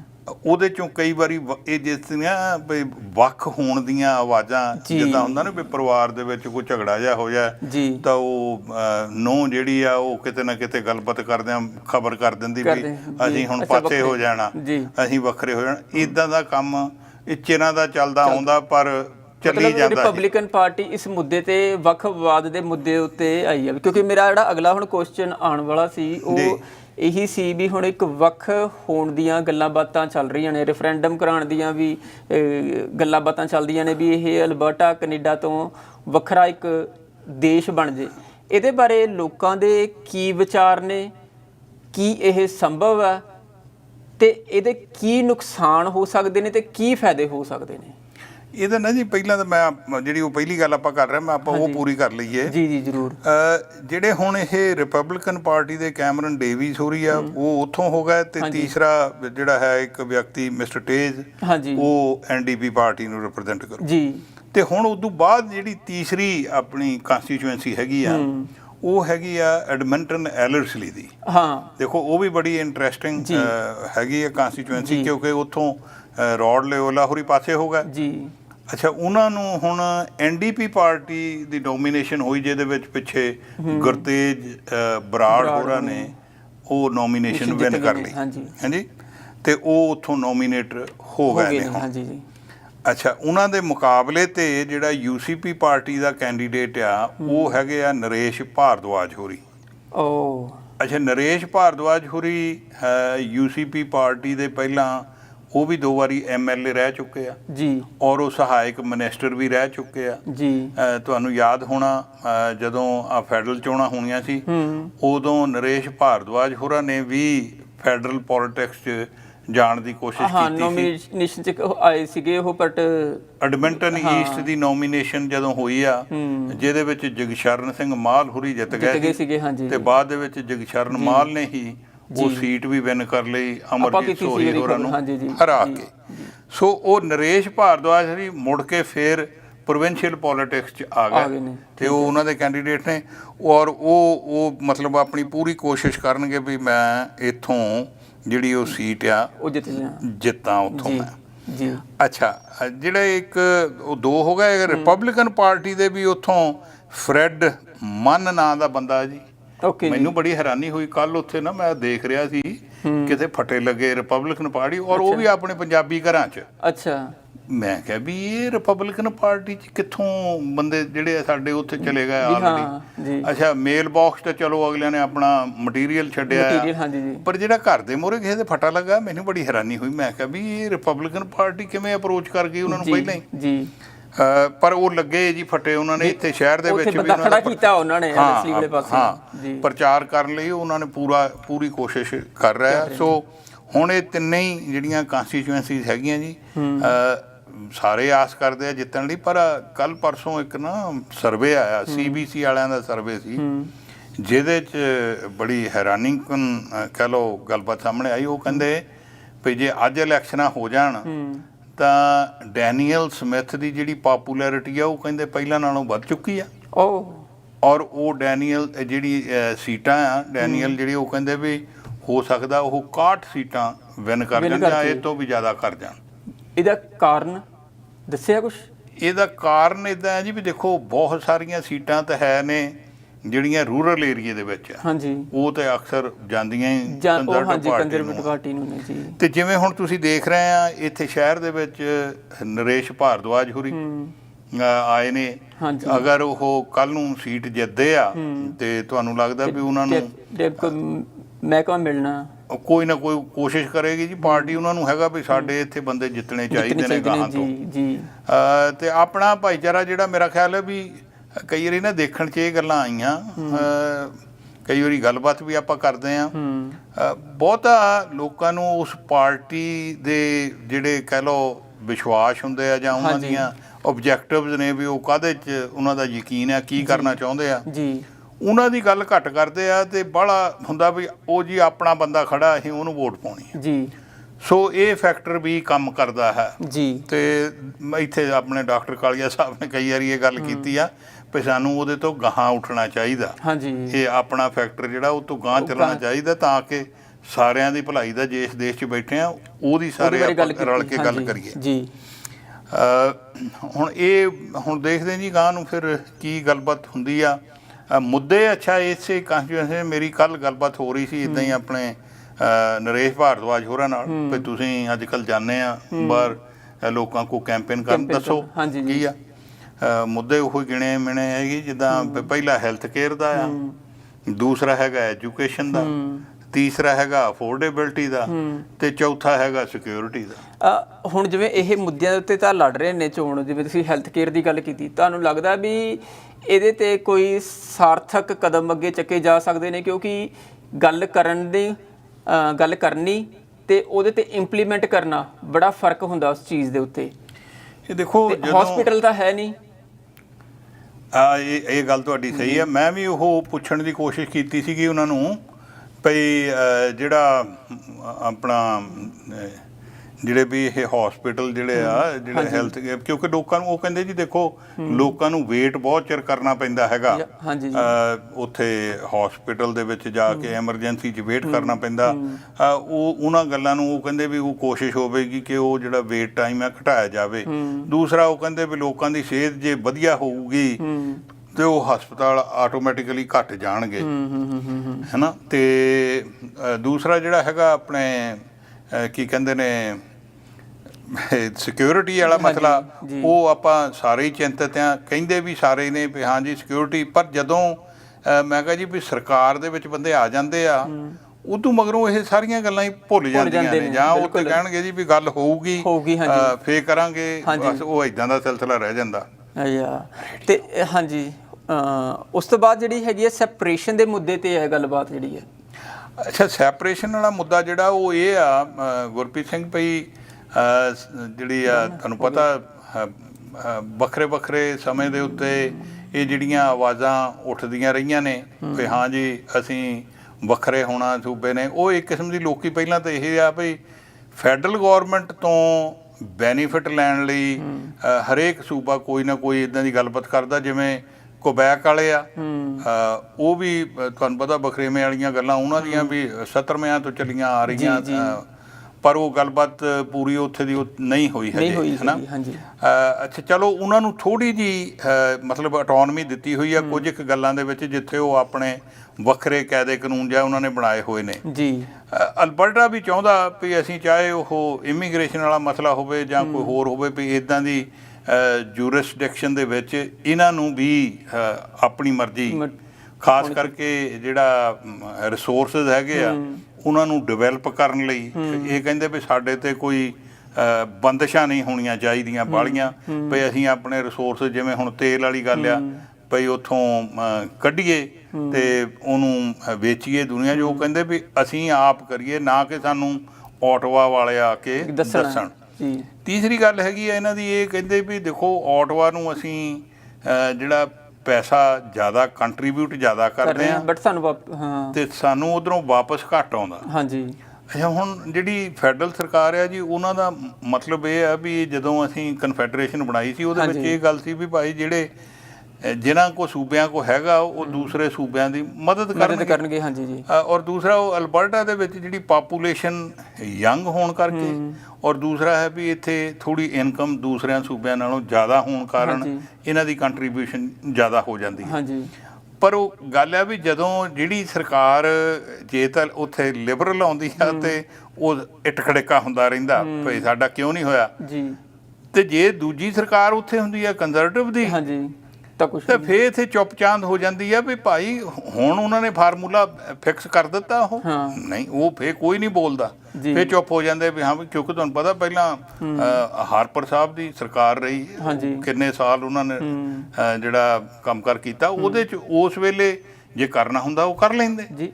ਉਹਦੇ ਚੋਂ ਕਈ ਵਾਰੀ ਇਹ ਜਿਸਦੀਆਂ ਵੀ ਵੱਖ ਹੋਣ ਦੀਆਂ ਆਵਾਜ਼ਾਂ ਜੀ। ਜਿੱਦਾਂ ਹੁੰਦਾ ਨਾ ਵੀ ਪਰਿਵਾਰ ਦੇ ਵਿੱਚ ਕੋਈ ਝਗੜਾ ਜਿਹਾ ਹੋ ਜੀ ਤਾਂ ਉਹ ਨੋ ਜਿਹੜੀ ਆ ਉਹ ਕਿਤੇ ਨਾ ਕਿਤੇ ਗੱਲਬਾਤ ਕਰਦਿਆਂ ਖਬਰ ਕਰ ਦਿੰਦੀ ਵੀ ਜੀ। ਅਸੀਂ ਹੁਣ ਪਾਸੇ ਹੋ। ਜਾਣਾ ਜੀ। ਅਸੀਂ ਵੱਖਰੇ ਹੋ ਜਾਣਾ ਇਦਾਂ ਦਾ ਕੰਮ ਇਹ ਚਿਰਾਂ ਦਾ ਚੱਲਦਾ ਆਉਂਦਾ ਪਰ ਚੱਲੀ ਜਾਂਦਾ। ਰਿਪਬਲਿਕਨ ਪਾਰਟੀ ਇਸ ਮੁੱਦੇ ਤੇ ਵੱਖਵਾਦ ਦੇ ਮੁੱਦੇ ਉੱਤੇ ਆਈ ਹੈ ਕਿਉਂਕਿ ਮੇਰਾ ਜਿਹੜਾ ਅਗਲਾ ਹੁਣ ਕੁਐਸਚਨ ਆਉਣ ਵਾਲਾ ਸੀ। ਉਹ ਇਹੀ ਸੀ ਵੀ ਹੁਣ ਇੱਕ ਵੱਖ ਹੋਣ ਦੀਆਂ ਗੱਲਾਂ ਬਾਤਾਂ ਚੱਲ ਰਹੀਆਂ ਨੇ ਰੈਫਰੈਂਡਮ ਕਰਾਉਣ ਦੀਆਂ ਵੀ ਗੱਲਾਂ ਬਾਤਾਂ ਚੱਲਦੀਆਂ ਨੇ ਵੀ ਇਹ ਅਲਬਰਟਾ ਕੈਨੇਡਾ ਤੋਂ ਵੱਖਰਾ ਇੱਕ ਦੇਸ਼ ਬਣ ਜੇ ਇਹਦੇ ਬਾਰੇ ਲੋਕਾਂ ਦੇ ਕੀ ਵਿਚਾਰ ਨੇ ਕੀ ਇਹ ਸੰਭਵ ਹੈ ਤੇ ਇਹਦੇ ਕੀ ਨੁਕਸਾਨ ਹੋ ਸਕਦੇ ਨੇ ਤੇ ਕੀ ਫਾਇਦੇ ਹੋ ਸਕਦੇ ਨੇ? ਇਹਦਾ ਨਾ ਜੀ ਪਹਿਲਾਂ ਤਾਂ ਮੈਂ ਜਿਹੜੀ ਉਹ ਪਹਿਲੀ ਗੱਲ ਆਪਾਂ ਕਰ ਰਹੇ ਮੈਂ ਆਪਾਂ ਉਹ ਪੂਰੀ ਕਰ ਲਈਏ। ਜੀ ਜੀ ਜ਼ਰੂਰ। ਜਿਹੜੇ ਹੁਣ ਇਹ ਰਿਪਬਲਿਕਨ ਪਾਰਟੀ ਦੇ ਕੈਮਰਨ ਡੇਵਿਸ ਹੋ ਰਹੀ ਆ ਉਹ ਉੱਥੋਂ ਹੋ ਗਏ ਤੇ ਤੀਸਰਾ ਜਿਹੜਾ ਹੈ ਇੱਕ ਵਿਅਕਤੀ ਮਿਸਟਰ ਟੇਜ ਉਹ ਐਨਡੀਪੀ ਪਾਰਟੀ ਨੂੰ ਰਿਪਰੈਜ਼ੈਂਟ ਕਰੂ ਜੀ। ਤੇ ਹੁਣ ਉਸ ਤੋਂ ਬਾਅਦ ਜਿਹੜੀ ਤੀਸਰੀ ਆਪਣੀ ਕਨਸਟੀਚੁਐਂਸੀ ਹੈਗੀ ਆ ਉਹ ਹੈਗੀ ਆ ਐਡਮਿੰਟਨ ਐਲਰਸਲੀ ਦੀ। ਹਾਂ। ਦੇਖੋ ਉਹ ਵੀ ਬੜੀ ਇੰਟਰਸਟਿੰਗ ਹੈਗੀ ਆ ਕਨਸਟੀਚੁਐਂਸੀ ਕਿਉਂਕਿ ਉੱਥੋਂ ਰੌਡ ਲਿਓਲਾ ਹੋਰੀ ਪਾਸੇ ਹੋ ਗਏ ਜੀ। ਅੱਛਾ ਉਹਨਾਂ ਨੂੰ ਹੁਣ ਐਨਡੀਪੀ ਪਾਰਟੀ ਦੀ ਡੋਮੀਨੇਸ਼ਨ ਹੋਈ ਜਿਹਦੇ ਵਿੱਚ ਪਿੱਛੇ ਗੁਰਤੇਜ ਬਰਾੜ ਹੋਰਾਂ ਨੇ ਉਹ ਨੋਮੀਨੇਸ਼ਨ ਵਿਨ ਕਰ ਲਈ। ਹਾਂਜੀ। ਹਾਂਜੀ? ਤੇ ਉਹ ਉੱਥੋਂ ਨੋਮੀਨੇਟ ਹੋ ਗਏ ਨੇ ਹਾਂਜੀ ਜੀ। ਅੱਛਾ ਉਹਨਾਂ ਦੇ ਮੁਕਾਬਲੇ ਤੇ ਜਿਹੜਾ ਯੂਸੀਪੀ ਪਾਰਟੀ ਦਾ ਕੈਂਡੀਡੇਟ ਆ ਉਹ ਹੈਗੇ ਆ ਨਰੇਸ਼ ਭਾਰਦਵਾਜ ਹੋਰੀ। ਓ। ਅੱਛਾ ਨਰੇਸ਼ ਭਾਰਦਵਾਜ ਹੋਰੀ ਯੂਸੀਪੀ ਪਾਰਟੀ ਦੇ ਪਹਿਲਾਂ ਉਹ ਵੀ ਦੋ ਵਾਰੀ ਐਮਐਲਏ ਰਹਿ ਚੁੱਕੇ ਆ। ਜੀ। ਔਰ ਉਹ ਸਹਾਇਕ ਮਿਨਿਸਟਰ ਵੀ ਰਹਿ ਚੁੱਕੇ ਆ। ਜੀ। ਤੁਹਾਨੂੰ ਯਾਦ ਹੋਣਾ ਜਦੋਂ ਆ ਫੈਡਰਲ ਚੋਣਾਂ ਹੋਣੀਆਂ ਸੀ ਉਦੋਂ ਨਰੇਸ਼ ਭਾਰਦਵਾਜ ਹੋਰਾਂ ਨੇ ਵੀ ਫੈਡਰਲ ਪੋਲਿਟਿਕਸ 'ਚ ਜਾਣ ਦੀ ਕੋਸ਼ਿਸ਼ ਹਾਂ ਕੀਤੀ ਸੀ। ਨੋਮੀਨੇਸ਼ਨ ਚ ਆਏ ਸੀਗੇ ਉਹ ਬਟ ਐਡਮਿੰਟਨ ਈਸਟ ਦੀ ਨੋਮੀਨੇਸ਼ਨ ਜਦੋਂ ਹੋਈ ਆ ਜਿਹਦੇ ਵਿੱਚ ਜਗਸ਼ਰਨ ਸਿੰਘ ਮਾਲ ਹੁਰੀ ਜਿੱਤ ਜਿੱਤ ਗਏ ਸੀਗੇ ਹਾਂਜੀ। ਤੇ ਬਾਅਦ ਦੇ ਵਿੱਚ ਜਗਸ਼ਰਨ ਮਾਲ ਨੇ ਹੀ ਉਹ ਸੀਟ ਵੀ ਵਿਨ ਕਰ ਲਈ ਅਮਰਜੀਤ ਕੀਤੀ ਸੀ ਸੋਹੀ ਹੋਰਾਂ ਨੂੰ ਹਾਂਜੀ ਜੀ, ਹਰਾ ਜੀ, ਕੇ। ਸੋ ਉਹ ਨਰੇਸ਼ ਭਾਰਦਵਾਜ ਹਰੀ ਮੁੜ ਕੇ ਫੇਰ ਪ੍ਰੋਵਿੰਸ਼ੀਅਲ ਪੋਲਿਟਿਕਸ ਚ ਆ ਆ ਗਏ ਗਏ ਨੇ, ਤੇ ਉਹ ਉਹਨਾਂ ਦੇ ਕੈਂਡੀਡੇਟ ਨੇ। ਔਰ ਉਹ ਉਹ ਮਤਲਬ ਆਪਣੀ ਪੂਰੀ ਕੋਸ਼ਿਸ਼ ਕਰਨਗੇ ਵੀ ਮੈਂ ਇੱਥੋਂ ਜਿਹੜੀ ਉਹ ਸੀਟ ਆ ਉਹ ਜਿੱਤ ਗਿਆ ਜਿੱਤਾਂ ਉੱਥੋਂ ਜੀ ਮੈਂ। ਜੀ। ਅੱਛਾ ਅ, ਜਿਹੜਾ ਇੱਕ ਉਹ ਦੋ ਹੋ ਗਏ ਰਿਪਬਲਿਕਨ ਪਾਰਟੀ ਦੇ ਵੀ ਉੱਥੋਂ ਫਰੈਡ ਮੰਨ ਨਾਂ ਦਾ ਬੰਦਾ ਜੀ। ਓਕੇ ਜੀ। ਮੈਨੂੰ ਬੜੀ ਹੈਰਾਨੀ ਹੋਈ ਕੱਲ ਉੱਥੇ ਨਾ ਮੈਂ ਦੇਖ ਰਿਹਾ ਸੀ ਕਿਤੇ ਫਟੇ ਲੱਗੇ ਰਿਪਬਲਿਕਨ ਪਾਰਟੀ ਔਰ ਉਹ ਵੀ ਆਪਣੇ ਪੰਜਾਬੀ ਘਰਾਂ 'ਚ। ਅੱਛਾ। ਮੈਂ ਕਿਹਾ ਵੀ ਇਹ ਰਿਪਬਲਿਕਨ ਪਾਰਟੀ 'ਚ ਕਿੱਥੋਂ ਬੰਦੇ ਜਿਹੜੇ ਸਾਡੇ ਉੱਥੇ ਚਲੇ ਗਏ ਆਲਰੇਡੀ ਜੀ। ਅੱਛਾ ਮੇਲ ਬਾਕਸ ਤੇ ਚਲੋ ਅਗਲਿਆਂ ਨੇ ਆਪਣਾ ਮਟੀਰੀਅਲ ਛੱਡਿਆ। ਪਰ ਜਿਹੜਾ ਘਰ ਦੇ ਮੋਰੇ ਕਿਸੇ ਦੇ ਫਟਾ ਲੱਗਾ ਮੈਨੂੰ ਬੜੀ ਹੈਰਾਨੀ ਹੋਈ। ਮੈਂ ਕਿਹਾ ਵੀ ਇਹ ਰਿਪਬਲਿਕਨ ਪਾਰਟੀ ਕਿਵੇਂ ਅਪਰੋਚ ਕਰ ਗਈ ਉਹਨਾਂ ਨੂੰ ਪਹਿਲਾਂ ਹੀ? ਜੀ। ਪਰ ਉਹ ਲੱਗੇ ਜੀ ਫਟੇ ਉਹਨਾਂ ਨੇ ਇੱਥੇ ਸ਼ਹਿਰ ਦੇ ਵਿੱਚ ਵੀ ਉਹਨਾਂ ਦਾ ਖੜਾ ਕੀਤਾ ਉਹਨਾਂ ਨੇ ਐਮਐਸਲੀ ਵਾਲੇ ਪਾਸੇ। ਹਾਂ ਜੀ। ਪ੍ਰਚਾਰ ਕਰਨ ਲਈ ਉਹਨਾਂ ਨੇ ਪੂਰਾ ਪੂਰੀ ਕੋਸ਼ਿਸ਼ ਕਰ ਰਿਹਾ। ਸੋ ਹੁਣ ਇਹ ਤਿੰਨੇ ਹੀ ਜਿਹੜੀਆਂ ਕਨਸਟੀਚੁਐਂਸੀਜ਼ ਹੈਗੀਆਂ ਜੀ ਸਾਰੇ ਆਸ ਕਰਦੇ ਆ ਜਿੱਤਣ ਲਈ ਪਰ ਕੱਲ ਪਰਸੋਂ ਇੱਕ ਨਾ ਸਰਵੇ ਆਇਆ ਸੀਬੀਸੀ ਵਾਲਿਆਂ ਦਾ ਸਰਵੇ ਸੀ ਜਿਹਦੇ ਚ ਬੜੀ ਹੈਰਾਨੀ ਕਹ ਲੋ ਗੱਲਬਾਤ ਸਾਹਮਣੇ ਆਈ ਉਹ ਕਹਿੰਦੇ ਵੀ ਜੇ ਅੱਜ ਇਲੈਕਸ਼ਨਾਂ ਹੋ ਜਾਣ ਤਾਂ ਡੈਨੀਅਲ ਸਮਿਥ ਦੀ ਜਿਹੜੀ ਪਪੂਲੈਰਿਟੀ ਆ ਉਹ ਕਹਿੰਦੇ ਪਹਿਲਾਂ ਨਾਲੋਂ ਵੱਧ ਚੁੱਕੀ ਆ। ਉਹ ਔਰ ਉਹ ਡੈਨੀਅਲ ਜਿਹੜੀ ਸੀਟਾਂ ਆ ਡੈਨੀਅਲ ਜਿਹੜੀ ਉਹ ਕਹਿੰਦੇ ਵੀ ਹੋ ਸਕਦਾ ਉਹ 61 ਸੀਟਾਂ ਵਿਨ ਕਰ ਜਾਣ ਜਾਂ। ਇਹ ਤੋਂ ਵੀ ਜ਼ਿਆਦਾ ਕਰ ਜਾਣ। ਇਹਦਾ ਕਾਰਨ ਦੱਸਿਆ ਕੁਝ ਇਹਦਾ ਕਾਰਨ ਇਦਾਂ ਹੈ ਜੀ ਵੀ ਦੇਖੋ ਬਹੁਤ ਸਾਰੀਆਂ ਸੀਟਾਂ ਤਾਂ ਹੈ ਨੇ ਜਿਹੜੀਆਂ ਰੂਰਲ ਏਰੀਆ ਦੇ ਵਿੱਚ ਆ। ਹਾਂਜੀ। ਉਹ ਤੇ ਅਕਸਰ ਜਾਂਦੀਆਂ ਹੀ ਕੰਜ਼ਰਵੇਟਿਵ ਆ। ਪਾਰਟੀ ਨੂੰ ਨੇ ਜੀ। ਤੇ ਜਿਵੇਂ ਹੁਣ ਤੁਸੀਂ ਦੇਖ ਰਹੇ ਆ ਇੱਥੇ ਸ਼ਹਿਰ ਦੇ ਵਿੱਚ ਨਰੇਸ਼ ਭਾਰਦਵਾਜ ਹੋਰੀ ਆਏ ਨੇ। ਹਾਂਜੀ। ਅਗਰ ਉਹ ਕੱਲ ਨੂੰ ਸੀਟ ਜਿੱਤਦੇ ਆ ਤੇ ਤੁਹਾਨੂੰ ਲੱਗਦਾ ਵੀ ਉਹਨਾਂ ਨੂੰ ਡੇਪ ਕੋ ਮਹਿਕਮਾ ਮਿਲਣਾ ਕੋਈ ਨਾ ਕੋਈ ਕੋਸ਼ਿਸ਼ ਕਰੇਗੀ ਜੀ ਪਾਰਟੀ ਉਹਨਾਂ ਨੂੰ ਹੈਗਾ ਵੀ ਸਾਡੇ ਇੱਥੇ ਬੰਦੇ ਜਿੱਤਣੇ ਚਾਹੀਦੇ ਨੇ ਗਾਹਾਂ ਤੋਂ। ਜੀ ਤੇ ਆਪਣਾ ਭਾਈਚਾਰਾ ਜਿਹੜਾ ਮੇਰਾ ਖਿਆਲ ਹੈ ਵੀ ਕਈ ਵਾਰੀ ਨਾ ਦੇਖਣ 'ਚ ਇਹ ਗੱਲਾਂ ਆਈਆਂ। ਕਈ ਵਾਰੀ ਗੱਲਬਾਤ ਵੀ ਆਪਾਂ ਕਰਦੇ ਆਂ। ਬਹੁਤਾ ਲੋਕਾਂ ਨੂੰ ਉਸ ਪਾਰਟੀ ਦੇ ਜਿਹੜੇ ਕਹਿ ਲਓ ਵਿਸ਼ਵਾਸ ਹੁੰਦੇ ਆ ਜਾਂ ਉਹਨਾਂ। ਦੀਆਂ ਆਬਜੈਕਟਿਵਸ ਨੇ ਵੀ ਉਹ ਕਾਹਦੇ 'ਚ ਉਹਨਾਂ ਦਾ ਯਕੀਨ ਆ ਕੀ ਕਰਨਾ ਚਾਹੁੰਦੇ ਆ। ਜੀ। ਉਹਨਾਂ ਦੀ ਗੱਲ ਘੱਟ ਕਰਦੇ ਆ ਤੇ ਬੜਾ ਹੁੰਦਾ ਵੀ ਉਹ ਜੀ ਆਪਣਾ ਬੰਦਾ ਖੜਾ ਅਸੀਂ ਉਹਨੂੰ ਵੋਟ ਪਾਉਣੀ ਆ। ਜੀ। ਸੋ ਇਹ ਫੈਕਟਰ ਵੀ ਕੰਮ ਕਰਦਾ ਹੈ। ਜੀ। ਤੇ ਇੱਥੇ ਆਪਣੇ ਡਾਕਟਰ ਕਾਲੀਆ ਸਾਹਿਬ ਨੇ ਕਈ ਵਾਰੀ ਇਹ ਗੱਲ ਕੀਤੀ ਆ ਵੀ ਸਾਨੂੰ ਉਹਦੇ ਤੋਂ ਗਾਹਾਂ ਉੱਠਣਾ ਚਾਹੀਦਾ। ਹਾਂਜੀ। ਇਹ ਆਪਣਾ ਫੈਕਟਰ ਜਿਹੜਾ ਉਹ ਤੋਂ ਗਾਂ ਚੱਲਣਾ ਚਾਹੀਦਾ ਤਾਂ ਕਿ ਸਾਰਿਆਂ ਦੀ ਭਲਾਈ ਦਾ ਜੇ ਇਸ ਦੇਸ਼ 'ਚ ਬੈਠੇ ਆ ਉਹਦੀ ਸਾਰੇ ਰਲ ਕੇ ਗੱਲ ਕਰੀਏ। ਜੀ। ਹੁਣ ਇਹ ਹੁਣ ਦੇਖਦੇ ਹਾਂ ਜੀ ਗਾਂ ਨੂੰ ਫਿਰ ਕੀ ਗੱਲਬਾਤ ਹੁੰਦੀ ਆ। ਮੁੱਦੇ ਅੱਛਾ ਇਸੇ ਕਨਸਟੀਟਿਊਂਸੀ ਮੇਰੀ ਕੱਲ ਗੱਲਬਾਤ ਹੋ ਰਹੀ ਸੀ ਇਦਾਂ ਹੀ ਆਪਣੇ ਨਰੇਸ਼ ਭਾਰਦਵਾਜ ਹੋਰਾਂ ਨਾਲ ਵੀ ਤੁਸੀਂ ਅੱਜ ਕੱਲ ਜਾਂਦੇ ਆ ਅ, ਲੋਕਾਂ ਕੋ ਕੈਂਪੇਨ ਕਰਨ ਦੱਸੋ। ਕੀ ਆ? ਮੁੱਦੇ ਉਹ ਗਿਣੇ ਮਿਣੇ ਹੈਗੇ ਜਿੱਦਾਂ ਪਹਿਲਾ ਹੈਲਥ ਕੇਅਰ ਦਾ ਆ ਦੂਸਰਾ ਹੈਗਾ ਐਜੂਕੇਸ਼ਨ ਦਾ। ਤੀਸਰਾ ਹੈਗਾ ਅਫੋਰਡੇਬਿਲਟੀ ਦਾ ਤੇ ਚੌਥਾ ਹੈਗਾ ਸਿਕਿਉਰਿਟੀ ਦਾ। ਹੁਣ ਜਿਵੇਂ ਇਹ ਮੁੱਦਿਆਂ ਦੇ ਉੱਤੇ ਤਾਂ ਲੜ ਰਹੇ ਨੇ ਚੋਣ ਜਿਵੇਂ ਤੁਸੀਂ ਹੈਲਥ ਕੇਅਰ ਦੀ ਗੱਲ ਕੀਤੀ ਤੁਹਾਨੂੰ ਲੱਗਦਾ ਵੀ ਇਹਦੇ ਤੇ ਕੋਈ ਸਾਰਥਕ ਕਦਮ ਅੱਗੇ ਚੱਕੇ ਜਾ ਸਕਦੇ ਨੇ? ਕਿਉਂਕਿ ਗੱਲ ਕਰਨ ਦੀ ਗੱਲ ਕਰਨੀ ਤੇ ਉਹਦੇ ਤੇ ਇੰਪਲੀਮੈਂਟ ਕਰਨਾ ਬੜਾ ਫ਼ਰਕ ਹੁੰਦਾ ਉਸ ਚੀਜ਼ ਦੇ ਉੱਤੇ। ਇਹ ਦੇਖੋ ਜਦੋਂ ਹਸਪੀਟਲ ਤਾਂ ਹੈ ਨਹੀਂ। ਆ ਇਹ ਇਹ ਗੱਲ ਤੁਹਾਡੀ ਸਹੀ ਹੈ। ਮੈਂ ਵੀ ਉਹ ਪੁੱਛਣ ਦੀ ਕੋਸ਼ਿਸ਼ ਕੀਤੀ ਸੀਗੀ ਉਹਨਾਂ ਨੂੰ ਭਈ ਜਿਹੜਾ ਆਪਣਾ ਜਿਹੜੇ ਵੀ ਇਹ ਹਸਪੀਟਲ ਜਿਹੜੇ ਆ ਜਿਹੜੇ ਹੈਲਥ ਕਿਉਂਕਿ ਲੋਕਾਂ ਨੂੰ ਉਹ ਕਹਿੰਦੇ ਜੀ ਦੇਖੋ ਲੋਕਾਂ ਨੂੰ ਵੇਟ ਬਹੁਤ ਚਿਰ ਕਰਨਾ ਪੈਂਦਾ ਹੈਗਾ। ਹਾਂਜੀ ਜੀ। ਉੱਥੇ ਹਸਪੀਟਲ ਦੇ ਵਿੱਚ ਜਾ ਕੇ ਐਮਰਜੈਂਸੀ 'ਚ ਵੇਟ ਕਰਨਾ ਪੈਂਦਾ। ਉਹ ਉਹਨਾਂ ਗੱਲਾਂ ਨੂੰ ਉਹ ਕਹਿੰਦੇ ਵੀ ਉਹ ਕੋਸ਼ਿਸ਼ ਹੋਵੇਗੀ ਕਿ ਉਹ ਜਿਹੜਾ ਵੇਟ ਟਾਈਮ ਹੈ ਘਟਾਇਆ ਜਾਵੇ। ਦੂਸਰਾ ਉਹ ਕਹਿੰਦੇ ਵੀ ਲੋਕਾਂ ਦੀ ਸਿਹਤ ਜੇ ਵਧੀਆ ਹੋਊਗੀ ਤੇ ਉਹ ਹਸਪਤਾਲ ਆਟੋਮੈਟਿਕਲੀ ਘਟ ਜਾਣਗੇ। ਹੂੰ ਹੈਨਾ? ਤੇ ਦੂਸਰਾ ਜਿਹੜਾ ਹੈਗਾ ਆਪਣੇ ਕੀ ਕਹਿੰਦੇ ਨੇ ਸਿਕਿਉਰਿਟੀ ਵਾਲਾ ਮਸਲਾ। ਉਹ ਆਪਾਂ ਸਾਰੇ ਹੀ ਚਿੰਤਤ ਆ ਕਹਿੰਦੇ ਵੀ ਸਾਰੇ ਨੇ ਵੀ ਹਾਂਜੀ ਸਿਕਿਉਰਿਟੀ ਪਰ ਜਦੋਂ ਮੈਂ ਕਹਾਂ ਜੀ ਵੀ ਸਰਕਾਰ ਦੇ ਵਿੱਚ ਬੰਦੇ ਆ ਜਾਂਦੇ ਆ ਉਦੋਂ ਮਗਰੋਂ ਇਹ ਸਾਰੀਆਂ ਗੱਲਾਂ ਹੀ ਭੁੱਲ ਜਾਂਦੀਆਂ ਜਾਂਦੇ ਨੇ। ਨੇ, ਜਾਂ ਉਹ ਤੇ। ਕਹਿਣਗੇ ਜੀ ਵੀ ਗੱਲ ਹੋਊਗੀ ਹੋਊਗੀ, ਫੇਰ ਕਰਾਂਗੇ। ਬਸ ਉਹ ਇਦਾਂ ਦਾ ਸਿਲਸਿਲਾ ਰਹਿ ਜਾਂਦਾ। ਅੱਛਾ ਤੇ ਹਾਂਜੀ। ਉਸ ਤੋਂ ਬਾਅਦ ਜਿਹੜੀ ਹੈਗੀ ਹੈ ਸੈਪਰੇਸ਼ਨ ਦੇ ਮੁੱਦੇ ਤੇ ਹੈ ਗੱਲਬਾਤ ਜਿਹੜੀ ਹੈ। ਅੱਛਾ ਸੈਪਰੇਸ਼ਨ ਵਾਲਾ ਮੁੱਦਾ ਜਿਹੜਾ ਉਹ ਇਹ ਆ ਗੁਰਪ੍ਰੀਤ ਸਿੰਘ ਭਈ ਜਿਹੜੀ ਆ ਤੁਹਾਨੂੰ ਪਤਾ ਵੱਖਰੇ ਵੱਖਰੇ ਸਮੇਂ ਦੇ ਉੱਤੇ ਇਹ ਜਿਹੜੀਆਂ ਆਵਾਜ਼ਾਂ ਉੱਠਦੀਆਂ ਰਹੀਆਂ ਨੇ ਵੀ ਹਾਂ ਜੀ ਅਸੀਂ ਵੱਖਰੇ ਹੋਣਾ ਸੂਬੇ ਨੇ ਉਹ ਇੱਕ ਕਿਸਮ ਦੀ ਲੋਕੀ ਪਹਿਲਾਂ ਤਾਂ ਇਹ ਆ ਵੀ ਫੈਡਰਲ ਗਵਰਨਮੈਂਟ ਤੋਂ ਬੈਨੀਫਿਟ ਲੈਣ ਲਈ ਹਰੇਕ ਸੂਬਾ ਕੋਈ ਨਾ ਕੋਈ ਇਦਾਂ ਦੀ ਗੱਲਬਾਤ ਕਰਦਾ ਜਿਵੇਂ ਕੁਬੈਕ ਵਾਲੇ ਆ। ਉਹ ਵੀ ਤੁਹਾਨੂੰ ਪਤਾ ਬਖਰੇਵੇਂ ਵਾਲੀਆਂ ਗੱਲਾਂ ਉਹਨਾਂ ਦੀਆਂ ਵੀ 70ਵਿਆਂ ਤੋਂ ਚੱਲੀਆਂ ਆ ਰਹੀਆਂ ਪਰ ਉਹ ਗੱਲਬਾਤ ਪੂਰੀ ਉੱਥੇ ਦੀ ਨਹੀਂ ਹੋਈ ਹਜੇ ਹਨਾ? ਅੱਛਾ ਚਲੋ ਉਹਨਾਂ ਨੂੰ ਥੋੜੀ ਜੀ ਮਤਲਬ ਆਟੋਨਮੀ ਦਿੱਤੀ ਹੋਈ ਆ ਕੁਝ ਇੱਕ ਗੱਲਾਂ ਦੇ ਵਿੱਚ ਜਿੱਥੇ ਉਹ ਆਪਣੇ ਵੱਖਰੇ ਕਾਇਦੇ ਕਾਨੂੰਨ ਜਾਂ ਉਹਨਾਂ ਨੇ ਬਣਾਏ ਹੋਏ ਨੇ। ਜੀ। ਅਲਬਰਟਾ ਵੀ ਚਾਹੁੰਦਾ ਵੀ ਅਸੀਂ ਚਾਹੇ ਉਹ ਇਮੀਗ੍ਰੇਸ਼ਨ ਵਾਲਾ ਮਸਲਾ ਹੋਵੇ ਜਾਂ ਕੋਈ ਹੋਰ ਹੋਵੇ ਵੀ ਇਦਾਂ ਦੀ ਜੂਰਿਸਡਿਕਸ਼ਨ ਦੇ ਵਿੱਚ ਇਹਨਾਂ ਨੂੰ ਵੀ ਆਪਣੀ ਮਰਜ਼ੀ। ਖਾਸ ਕਰਕੇ ਜਿਹੜਾ ਰਿਸੋਰਸਸ ਹੈਗੇ ਆ ਉਹਨਾਂ ਨੂੰ ਡਿਵੈਲਪ ਕਰਨ ਲਈ। ਇਹ ਕਹਿੰਦੇ ਵੀ ਸਾਡੇ ਤੇ ਕੋਈ ਬੰਦਸ਼ਾਂ ਨਹੀਂ ਹੋਣੀਆਂ ਚਾਹੀਦੀਆਂ ਬਾਹਲੀਆਂ ਵੀ ਅਸੀਂ ਆਪਣੇ ਰਿਸੋਰਸ ਜਿਵੇਂ ਹੁਣ ਤੇਲ ਵਾਲੀ ਗੱਲ ਆ ਭਈ ਉਥੋਂ ਕੱਢੀਏ ਤੇ ਉਹਨੂੰ ਵੇਚੀਏ ਦੁਨੀਆ। ਜੋ ਕਹਿੰਦੇ ਵੀ ਅਸੀਂ ਆਪ ਕਰੀਏ ਨਾ ਕਿ ਸਾਨੂੰ ਆਟੋਵਾ ਵਾਲੇ ਆ ਕੇ ਦੱਸਣ। ਜੀ। ਤੀਸਰੀ ਗੱਲ ਹੈਗੀ ਆ ਇਹਨਾਂ ਦੀ ਇਹ ਕਹਿੰਦੇ ਵੀ ਦੇਖੋ ਆਟੋਵਾ ਨੂੰ ਅਸੀਂ ਜਿਹੜਾ ਪੈਸਾ ਜ਼ਿਆਦਾ ਕੰਟਰੀਬਿਊਟ ਜ਼ਿਆਦਾ ਕਰ ਕਰਦੇ ਆ ਹਾਂ ਬਟ ਸਾਨੂੰ ਵਾਪ- ਹਾਂ। ਤੇ ਸਾਨੂੰ ਉਧਰੋਂ ਵਾਪਸ ਘੱਟ ਆਉਂਦਾ। ਹਾਂਜੀ। ਅੱਛਾ ਹੁਣ ਜਿਹੜੀ ਫੈਡਰਲ ਸਰਕਾਰ ਆ ਜੀ ਉਹਨਾਂ ਦਾ ਮ- ਮਤਲਬ ਇਹ ਆ ਵੀ ਜਦੋਂ ਅਸੀਂ ਕਨਫੈਡਰੇਸ਼ਨ ਬਣਾਈ ਸੀ ਉਹਦੇ ਵਿੱਚ ਹਾਂਜੀ। ਇਹ ਗੱਲ ਸੀ ਵੀ ਭਾਈ ਜਿਹੜੇ ਜਿਨ੍ਹਾਂ ਕੋ ਸੂਬਿਆਂ ਕੋ ਹੈਗਾ ਉਹ ਦੂਸਰੇ ਸੂਬਿਆਂ ਦੀ ਮਦਦ ਮਦਦ ਕਰਨਗੇ। ਕਰਨਗੇ ਹਾਂਜੀ ਜੀ। ਔਰ ਦੂਸਰਾ ਉਹ ਅਲਬਰਟਾ ਦੇ ਵਿੱਚ ਜਿਹੜੀ ਪਾਪੂਲੇਸ਼ਨ ਯੰਗ ਹੋਣ ਕਰਕੇ ਔਰ ਦੂਸਰਾ ਹੈ ਵੀ ਇੱਥੇ ਥੋੜੀ ਇਨਕਮ ਦੂਸਰਿਆਂ ਸੂਬਿਆਂ ਨਾਲੋਂ ਜ਼ਿਆਦਾ ਹੋਣ ਕਾਰਨ। ਇਹਨਾਂ ਦੀ ਕੰਟਰੀਬਿਊਸ਼ਨ ਜ਼ਿਆਦਾ ਹੋ ਜਾਂਦੀ ਹੈ। ਹਾਂਜੀ। ਪਰ ਉਹ ਗੱਲ ਹੈ ਵੀ ਜਦੋਂ ਜਿਹੜੀ ਸਰਕਾਰ ਜੇ ਤਾਂ ਉੱਥੇ ਲਿਬਰਲ ਆਉਂਦੀ ਆ ਤੇ ਉਹ ਇਟਖੜੇਕਾ ਹੁੰਦਾ ਰਹਿੰਦਾ ਭਈ ਸਾਡਾ ਕਿਉਂ ਨਹੀਂ ਹੋਇਆ? ਜੀ। ਤੇ ਜੇ ਦੂਜੀ ਸਰਕਾਰ ਉੱਥੇ ਹੁੰਦੀ ਆ ਕੰਜ਼ਰਵੇਟਿਵ ਦੀ ਹਾਂਜੀ। ਤਾਂ ਕੁਛ ਤੇ ਫੇਰ ਇੱਥੇ ਚੁੱਪਚਾਂਦ ਹੋ ਜਾਂਦੀ ਆ ਵੀ ਭਾਈ ਹੁਣ ਉਹਨਾਂ ਨੇ ਫਾਰਮੂਲਾ ਫਿਕਸ ਕਰ ਦਿੱਤਾ ਉਹ। ਨਹੀਂ ਉਹ ਫੇਰ ਕੋਈ ਨਹੀਂ ਬੋਲਦਾ। ਫੇਰ ਚੁੱਪ ਹੋ ਜਾਂਦੇ ਵੀ ਹਾਂ ਕਿਉਂਕਿ ਤੁਹਾਨੂੰ ਪਤਾ ਪਹਿਲਾਂ ਹਾਰਪਰ ਸਾਹਿਬ ਦੀ ਸਰਕਾਰ ਰਹੀ। ਕਿੰਨੇ ਸਾਲ ਉਹਨਾਂ ਨੇ ਜਿਹੜਾ ਕੰਮਕਾਰ ਕੀਤਾ ਉਹਦੇ ਚ ਉਸ ਵੇਲੇ ਜੇ ਕਰਨਾ ਹੁੰਦਾ ਉਹ ਕਰ ਲੈਂਦੇ। ਜੀ।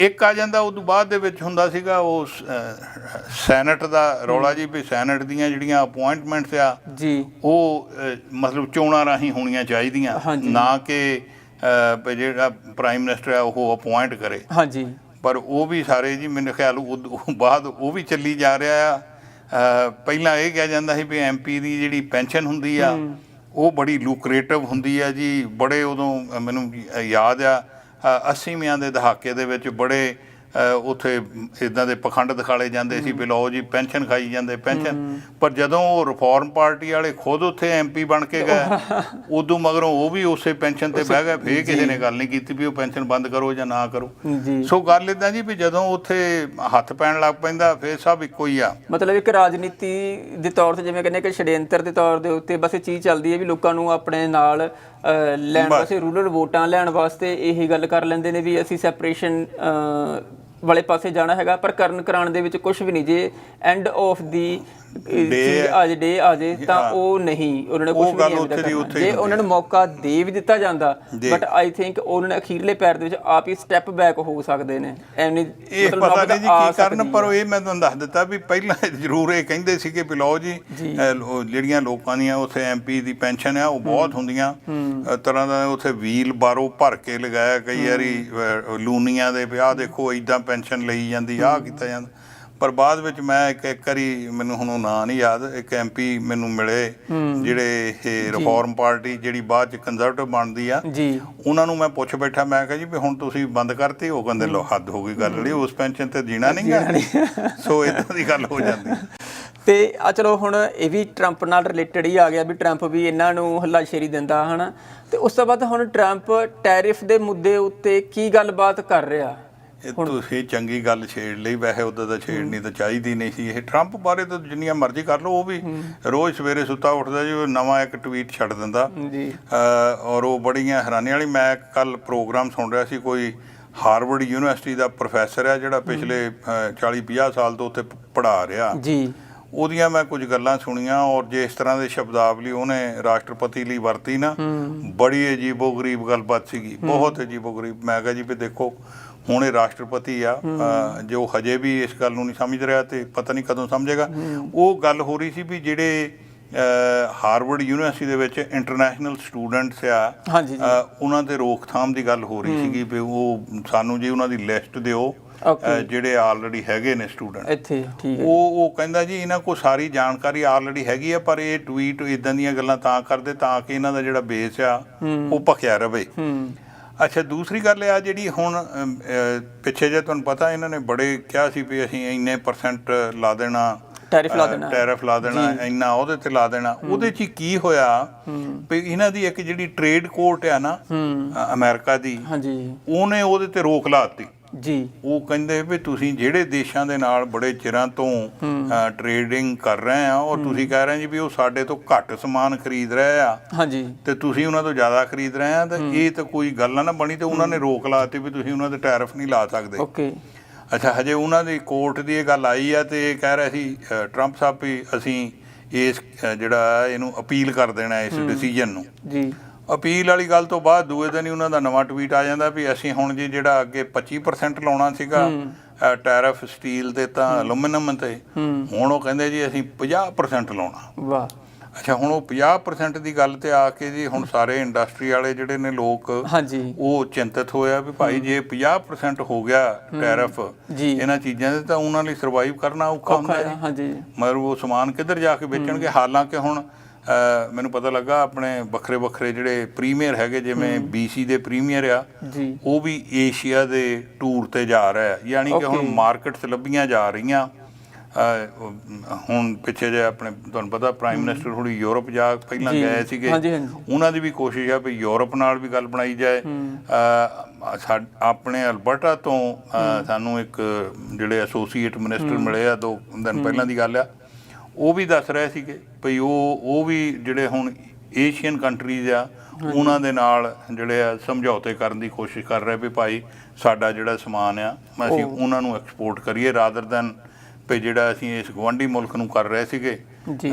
ਇੱਕ ਆ ਜਾਂਦਾ ਉਦੋਂ ਬਾਅਦ ਦੇ ਵਿੱਚ ਹੁੰਦਾ ਸੀਗਾ ਉਹ ਸੈਨੇਟ ਦਾ ਰੌਲਾ ਜੀ ਵੀ ਸੈਨੇਟ ਦੀਆਂ ਜਿਹੜੀਆਂ ਅਪਾਇੰਟਮੈਂਟਸ ਆ ਜੀ। ਉਹ ਮਤਲਬ ਚੋਣਾਂ ਰਾਹੀਂ ਹੋਣੀਆਂ ਚਾਹੀਦੀਆਂ। ਨਾ ਕਿ ਜਿਹੜਾ ਪ੍ਰਾਈਮ ਮਿਨਿਸਟਰ ਆ ਉਹ ਅਪਾਇੰਟ ਕਰੇ। ਹਾਂਜੀ। ਪਰ ਉਹ ਵੀ ਸਾਰੇ ਜੀ ਮੈਨੂੰ ਖਿਆਲ ਉਹ ਬਾਅਦ ਉਹ ਵੀ ਚੱਲੀ ਜਾ ਰਿਹਾ ਆ। ਪਹਿਲਾਂ ਇਹ ਕਿਹਾ ਜਾਂਦਾ ਸੀ ਵੀ ਐਮਪੀ ਦੀ ਜਿਹੜੀ ਪੈਨਸ਼ਨ ਹੁੰਦੀ ਆ ਉਹ ਬੜੀ ਲੂਕਰੇਟਿਵ ਹੁੰਦੀ ਆ ਜੀ। ਬੜੇ ਉਦੋਂ ਮੈਨੂੰ ਯਾਦ ਆ 80ਵਿਆਂ ਦੇ ਦਹਾਕੇ ਦੇ ਵਿੱਚ ਬੜੇ ਉੱਥੇ ਇਦਾਂ ਦੇ ਪਖੰਡ ਦਿਖਾਲੇ ਜਾਂਦੇ ਸੀ ਲਓ ਜੀ ਪੈਨਸ਼ਨ ਖਾਈ ਜਾਂਦੇ ਪੈਨਸ਼ਨ। ਪਰ ਜਦੋਂ ਉਹ ਰਿਫਾਰਮ ਪਾਰਟੀ ਵਾਲੇ ਖੁਦ ਉੱਥੇ ਐਮਪੀ ਬਣ ਕੇ ਗਏ ਉਦੋਂ ਮਗਰੋਂ ਉਹ ਵੀ ਉਸੇ ਪੈਨਸ਼ਨ ਤੇ ਬਹਿ ਗਏ ਫੇਰ ਕਿਸੇ ਨੇ ਗੱਲ ਨਹੀਂ ਕੀਤੀ ਵੀ ਉਹ ਪੈਨਸ਼ਨ ਬੰਦ ਕਰੋ ਜਾਂ ਨਾ ਕਰੋ। ਸੋ ਗੱਲ ਇਦਾਂ ਜੀ ਵੀ ਜਦੋਂ ਉੱਥੇ ਹੱਥ ਪੈਣ ਲੱਗ ਪੈਂਦਾ ਫੇਰ ਸਭ ਇੱਕੋ ਹੀ ਆ। ਮਤਲਬ ਇੱਕ ਰਾਜਨੀਤੀ ਦੇ ਤੌਰ ਤੇ ਜਿਵੇਂ ਕਹਿੰਦੇ ਕਿ ਛੜਯੰਤਰ ਦੇ ਤੌਰ ਦੇ ਉੱਤੇ ਬਸ ਇਹ ਚੀਜ਼ ਚੱਲਦੀ ਹੈ ਵੀ ਲੋਕਾਂ ਨੂੰ ਆਪਣੇ ਨਾਲ ਲੈਣ। ਵਾਸਤੇ ਰੂਰਲ ਵੋਟਾਂ ਲੈਣ ਵਾਸਤੇ ਇਹੀ ਗੱਲ ਕਰ ਲੈਂਦੇ ਨੇ ਵੀ ਅਸੀਂ ਸੈਪਰੇਸ਼ਨ ਵਾਲੇ ਪਾਸੇ ਜਾਣਾ ਹੈਗਾ ਪਰ ਕਰਨ ਕਰਾਉਣ ਦੇ ਵਿੱਚ ਕੁਝ ਵੀ ਨਹੀਂ ਜੇ ਐਂਡ ਆਫ ਦੀ Day- ਅੱਜ ਡੇ ਆ ਜੇ ਤਾਂ ਉਹ ਨਹੀਂ ਉਹਨਾਂ ਨੇ ਕੁਝ ਵੀ ਨਹੀਂ ਉੱਥੇ ਦੀ ਉੱਥੇ ਜੇ ਉਹਨਾਂ ਨੂੰ ਮੌਕਾ ਦੇ ਵੀ ਦਿੱਤਾ ਜਾਂਦਾ। ਬਟ ਆਈ ਥਿੰਕ ਉਹਨਾਂ ਨੇ ਅਖੀਰਲੇ ਪੈਰ ਦੇ ਵਿੱਚ ਆਪ ਹੀ ਸਟੈਪ ਬੈਕ ਹੋ ਸਕਦੇ ਨੇ। ਐਵੇਂ ਇਹ ਪਤਾ ਨਹੀਂ ਜੀ ਆ ਕੀ ਕਰਨ ਪਰ ਇਹ ਮੈਂ ਤੁਹਾਨੂੰ ਦੱਸ ਦਿੱਤਾ ਵੀ ਪਹਿਲਾਂ ਜ਼ਰੂਰ ਇਹ ਕਹਿੰਦੇ ਸੀ ਕਿ ਲਓ ਜੀ ਜਿਹੜੀਆਂ ਲੋਕਾਂ ਦੀਆਂ ਉੱਥੇ ਐਮਪੀ ਦੀ ਪੈਨਸ਼ਨ ਆ ਉਹ ਬਹੁਤ ਹੁੰਦੀਆਂ। ਤਰ੍ਹਾਂ ਦਾ ਉੱਥੇ ਵੀਲ ਬਾਰੋ ਭਰ ਕੇ ਲਗਾਇਆ ਕਈ ਵਾਰੀ ਲੂਨੀਆਂ ਦੇ ਵਿਆਹ ਦੇਖੋ ਇਦਾਂ ਪੈਨਸ਼ਨ ਲਈ ਜਾਂਦੀ ਆਹ ਕੀਤਾ ਜਾਂਦਾ। ਪਰ ਬਾਅਦ ਵਿੱਚ ਮੈਂ ਇੱਕ ਇੱਕ ਵਾਰੀ ਮੈਨੂੰ ਹੁਣ ਉਹ ਨਾਂ ਨਹੀਂ ਯਾਦ ਇੱਕ ਐਮਪੀ ਮੈਨੂੰ ਮਿਲੇ ਜਿਹੜੇ ਇਹ ਰਿਫਾਰਮ ਪਾਰਟੀ ਜਿਹੜੀ ਬਾਅਦ ਚ ਕੰਜ਼ਰਵੇਟਿਵ ਬਣਦੀ ਆ ਜੀ। ਉਹਨਾਂ ਨੂੰ ਮੈਂ ਪੁੱਛ ਬੈਠਾ ਮੈਂ ਕਿਹਾ ਜੀ ਵੀ ਹੁਣ ਤੁਸੀਂ ਬੰਦ ਕਰਤੀ ਉਹ ਕਹਿੰਦੇ ਲੋ ਹੱਦ ਹੋ ਗਈ ਗੱਲ ਜਿਹੜੀ ਉਸ ਪੈਨਸ਼ਨ ਤੇ ਜੀਣਾ ਨਹੀਂ ਸੋ ਇਦਾਂ ਦੀ ਗੱਲ ਹੋ ਜਾਂਦੀ। ਤੇ ਆ ਚਲੋ ਹੁਣ ਇਹ ਵੀ ਟਰੰਪ ਨਾਲ ਰਿਲੇਟਡ ਹੀ ਆ ਗਿਆ ਵੀ ਟਰੰਪ ਵੀ ਇਹਨਾਂ ਨੂੰ ਹੱਲਾਸ਼ੇਰੀ ਦਿੰਦਾ ਹਨਾ? ਤੇ ਉਸ ਤੋਂ ਬਾਅਦ ਹੁਣ ਟਰੰਪ ਟੈਰਿਫ ਦੇ ਮੁੱਦੇ ਉੱਤੇ ਕੀ ਗੱਲਬਾਤ ਕਰ ਰਿਹਾ? ਇਹ ਤੁਸੀਂ ਚੰਗੀ ਗੱਲ ਛੇੜ ਲਈ ਵੈਸੇ ਉਦੋਂ ਤਾਂ ਛੇੜਨੀ ਤਾਂ ਚਾਹੀਦੀ ਨਹੀਂ ਸੀ। ਇਹ ਟਰੰਪ ਬਾਰੇ ਤਾਂ ਜਿੰਨੀਆਂ ਮਰਜ਼ੀ ਕਰ ਲਓ ਉਹ ਵੀ ਰੋਜ਼ ਸਵੇਰੇ ਸੁੱਤਾ ਉੱਠਦਾ ਜੀ ਉਹ ਨਵਾਂ ਇੱਕ ਟਵੀਟ ਛੱਡ ਦਿੰਦਾ। ਜੀ। ਔਰ ਉਹ ਬੜੀਆਂ ਹੈਰਾਨੀ ਵਾਲੀ ਮੈਂ ਕੱਲ ਪ੍ਰੋਗਰਾਮ ਸੁਣ ਰਿਹਾ ਸੀ ਕੋਈ ਹਾਰਵਰਡ ਯੂਨੀਵਰਸਿਟੀ ਦਾ ਪ੍ਰੋਫੈਸਰ ਆ ਜਿਹੜਾ ਪਿਛਲੇ 40 50 ਸਾਲ ਤੋਂ ਉੱਥੇ ਪੜ੍ਹਾ ਰਿਹਾ। ਜੀ। ਉਹਦੀਆਂ ਮੈਂ ਕੁਝ ਗੱਲਾਂ ਸੁਣੀਆਂ ਔਰ ਜੇ ਇਸ ਤਰ੍ਹਾਂ ਦੇ ਸ਼ਬਦਾਵਲੀ ਉਹਨੇ ਰਾਸ਼ਟਰਪਤੀ ਲਈ ਵਰਤੀ ਨਾ ਬੜੀ ਅਜੀਬੋ-ਗਰੀਬ ਗੱਲਬਾਤ ਸੀਗੀ ਬਹੁਤ ਅਜੀਬੋ-ਗਰੀਬ। ਮੈਂ ਕਿਹਾ ਜੀ ਵੀ ਦੇਖੋ ਹੁਣ ਇਹ ਰਾਸ਼ਟਰਪਤੀ ਆ ਜੋ ਹਜੇ ਵੀ ਇਸ ਗੱਲ ਨੂੰ ਨਹੀਂ ਸਮਝ ਰਿਹਾ ਤੇ ਪਤਾ ਨਹੀਂ ਕਦੋਂ ਸਮਝੇਗਾ। ਉਹ ਗੱਲ ਹੋ ਰਹੀ ਸੀ ਵੀ ਜਿਹੜੇ ਹਾਰਵਰਡ ਯੂਨੀਵਰਸਿਟੀ ਦੇ ਵਿੱਚ ਇੰਟਰਨੈਸ਼ਨਲ ਸਟੂਡੈਂਟਸ ਆ ਉਹਨਾਂ ਤੇ ਰੋਕਥਾਮ ਦੀ ਗੱਲ ਹੋ ਰਹੀ ਸੀਗੀ ਵੀ ਉਹ ਸਾਨੂੰ ਜੀ ਉਹਨਾਂ ਦੀ ਲਿਸਟ ਦਿਓ ਜਿਹੜੇ ਆਲਰੇਡੀ ਹੈਗੇ ਨੇ ਸਟੂਡੈਂਟ। ਇੱਥੇ ਠੀਕ ਉਹ ਉਹ ਕਹਿੰਦਾ ਜੀ ਇਹਨਾਂ ਕੋਲ ਸਾਰੀ ਜਾਣਕਾਰੀ ਆਲਰੇਡੀ ਹੈਗੀ ਆ ਪਰ ਇਹ ਟਵੀਟ ਇਦਾਂ ਦੀਆਂ ਗੱਲਾਂ ਤਾਂ ਕਰਦੇ ਤਾਂ ਕਿ ਇਹਨਾਂ ਦਾ ਜਿਹੜਾ ਬੇਸ ਆ ਉਹ ਭਖਿਆ ਰਵੇ। ਹੂੰ। ਅੱਛਾ ਦੂਸਰੀ ਗੱਲ ਆ ਜਿਹੜੀ ਹੁਣ ਪਿੱਛੇ ਜੇ ਤੁਹਾਨੂੰ ਪਤਾ ਇਹਨਾਂ ਨੇ ਬੜੇ ਕਿਹਾ ਸੀ ਵੀ ਅਸੀਂ ਇੰਨੇ ਪਰਸੈਂਟ ਲਾ ਦੇਣਾ ਟੈਰਿਫ ਲਾ ਦੇਣਾ। ਟੈਰਿਫ ਲਾ ਦੇਣਾ ਇੰਨਾ ਉਹਦੇ ਤੇ ਲਾ ਦੇਣਾ। ਉਹਦੇ ਚ ਕੀ ਹੋਇਆ ਵੀ ਇਹਨਾਂ ਦੀ ਇੱਕ ਜਿਹੜੀ ਟ੍ਰੇਡ ਕੋਰਟ ਆ ਨਾ ਅਮਰੀਕਾ ਦੀ ਹਾਂਜੀ। ਉਹਨੇ ਉਹਦੇ ਤੇ ਰੋਕ ਲਾਤੀ ਜੀ। ਉਹ ਕਹਿੰਦੇ ਵੀ ਤੁਸੀਂ ਜਿਹੜੇ ਦੇਸ਼ਾਂ ਦੇ ਨਾਲ ਬੜੇ ਚਿਰਾਂ ਤੋਂ ਟ੍ਰੇਡਿੰਗ ਕਰ ਰਹੇ ਆ ਔਰ ਤੁਸੀਂ ਕਹਿ ਰਹੇ ਜੀ ਵੀ ਉਹ ਸਾਡੇ ਤੋਂ ਘੱਟ ਸਮਾਨ ਖਰੀਦ ਰਹੇ ਆ। ਹਾਂਜੀ। ਤੇ ਤੁਸੀਂ ਉਹਨਾਂ ਤੋਂ ਜ਼ਿਆਦਾ ਖਰੀਦ ਰਹੇ ਆ ਤਾਂ ਇਹ ਤਾਂ ਕੋਈ ਗੱਲ ਨਾ ਬਣੀ ਤੇ ਉਹਨਾਂ ਨੇ ਰੋਕ ਲਾਤੀ ਵੀ ਤੁਸੀਂ ਉਹਨਾਂ ਤੇ ਟੈਰਿਫ ਨਹੀਂ ਲਾ ਸਕਦੇ। ਓਕੇ। ਅੱਛਾ ਹਜੇ ਉਹਨਾਂ ਦੀ ਕੋਰਟ ਦੀ ਇਹ ਗੱਲ ਆਈ ਆ ਤੇ ਇਹ ਕਹਿ ਰਹੇ ਸੀ ਟਰੰਪ ਸਾਹਿਬ ਵੀ ਅਸੀਂ ਇਸ ਜਿਹੜਾ ਇਹਨੂੰ ਅਪੀਲ ਕਰ ਦੇਣਾ ਇਸ ਡਿਸੀਜਨ ਨੂੰ। ਜੀ। ਅਪੀਲ ਵਾਲੀ ਗੱਲ ਤੋਂ ਬਾਅਦ ਦੂਏ ਦਿਨ ਹੀ ਉਹਨਾਂ ਦਾ ਨਵਾਂ ਟਵੀਟ ਆ ਜਾਂਦਾ ਵੀ ਅਸੀਂ ਹੁਣ ਜੀ ਜਿਹੜਾ ਅੱਗੇ 25% ਲਾਉਣਾ ਸੀਗਾ ਟੈਰਿਫ ਸਟੀਲ ਤੇ ਤਾਂ ਐਲੂਮੀਨੀਅਮ ਤੇ। ਹੁਣ ਉਹ ਕਹਿੰਦੇ ਜੀ ਅਸੀਂ 50% ਲਾਉਣਾ। ਵਾਹ। ਅੱਛਾ ਹੁਣ ਉਹ 50% ਦੀ ਗੱਲ ਤੇ ਆ ਕੇ ਜੀ ਹੁਣ ਸਾਰੇ ਇੰਡਸਟਰੀ ਵਾਲੇ ਜਿਹੜੇ ਨੇ ਲੋਕ ਹਾਂਜੀ। ਉਹ ਚਿੰਤਤ ਹੋਇਆ ਵੀ ਭਾਈ ਜੇ 50% ਹੋ ਗਿਆ ਟੈਰਿਫ। ਇਹਨਾਂ ਚੀਜ਼ਾਂ ਦੇ ਤਾਂ ਉਹਨਾਂ ਲਈ ਸਰਵਾਈਵ ਕਰਨਾ ਔਖਾ ਹੁੰਦਾ ਹੈ ਹਾਂਜੀ। ਮਗਰ ਉਹ ਸਮਾਨ ਕਿੱਧਰ ਜਾ ਕੇ ਵੇਚਣਗੇ? ਹਾਲਾਂਕਿ ਹੁਣ ਮੈਨੂੰ ਪਤਾ ਲੱਗਾ ਆਪਣੇ ਵੱਖਰੇ ਵੱਖਰੇ ਜਿਹੜੇ ਪ੍ਰੀਮੀਅਰ ਹੈਗੇ ਜਿਵੇਂ BC ਦੇ ਪ੍ਰੀਮੀਅਰ ਆ ਉਹ ਵੀ ਏਸ਼ੀਆ ਦੇ ਟੂਰ ਤੇ ਜਾ ਰਿਹਾ ਹੈ ਯਾਨੀ ਕਿ ਹੁਣ. ਮਾਰਕੀਟਸ ਲੱਭੀਆਂ ਜਾ ਰਹੀਆਂ। ਹੁਣ ਪਿੱਛੇ ਜੇ ਆਪਣੇ ਤੁਹਾਨੂੰ ਪਤਾ ਪ੍ਰਾਈਮ ਮਿਨਿਸਟਰ ਹੁਣੀ ਯੂਰਪ ਜਾ ਪਹਿਲਾਂ। ਗਏ ਸੀਗੇ। ਉਹਨਾਂ ਦੀ ਵੀ ਕੋਸ਼ਿਸ਼ ਆ ਵੀ ਯੂਰਪ ਨਾਲ ਵੀ ਗੱਲ ਬਣਾਈ ਜਾਏ। ਆਪਣੇ ਅਲਬਰਟਾ ਤੋਂ ਸਾਨੂੰ ਇੱਕ ਜਿਹੜੇ ਐਸੋਸੀਏਟ ਮਿਨਿਸਟਰ ਮਿਲੇ ਆ ਦੋ ਦਿਨ ਪਹਿਲਾਂ ਦੀ ਗੱਲ ਆ। ਉਹ ਵੀ ਦੱਸ ਰਹੇ ਸੀਗੇ ਭਈ ਉਹ ਉਹ ਵੀ ਜਿਹੜੇ ਹੁਣ ਏਸ਼ੀਅਨ ਕੰਟਰੀਜ਼ ਆ ਉਹਨਾਂ ਦੇ ਨਾਲ ਜਿਹੜੇ ਆ ਸਮਝੌਤੇ ਕਰਨ ਦੀ ਕੋਸ਼ਿਸ਼ ਕਰ ਰਹੇ ਵੀ ਭਾਈ ਸਾਡਾ ਜਿਹੜਾ ਸਮਾਨ ਆ ਅਸੀਂ ਉਹਨਾਂ ਨੂੰ ਐਕਸਪੋਰਟ ਕਰੀਏ ਰਾਦਰ ਦਨ ਵੀ ਜਿਹੜਾ ਅਸੀਂ ਇਸ ਗਵਾਂਢੀ ਮੁਲਕ ਨੂੰ ਕਰ ਰਹੇ ਸੀਗੇ ਜੀ।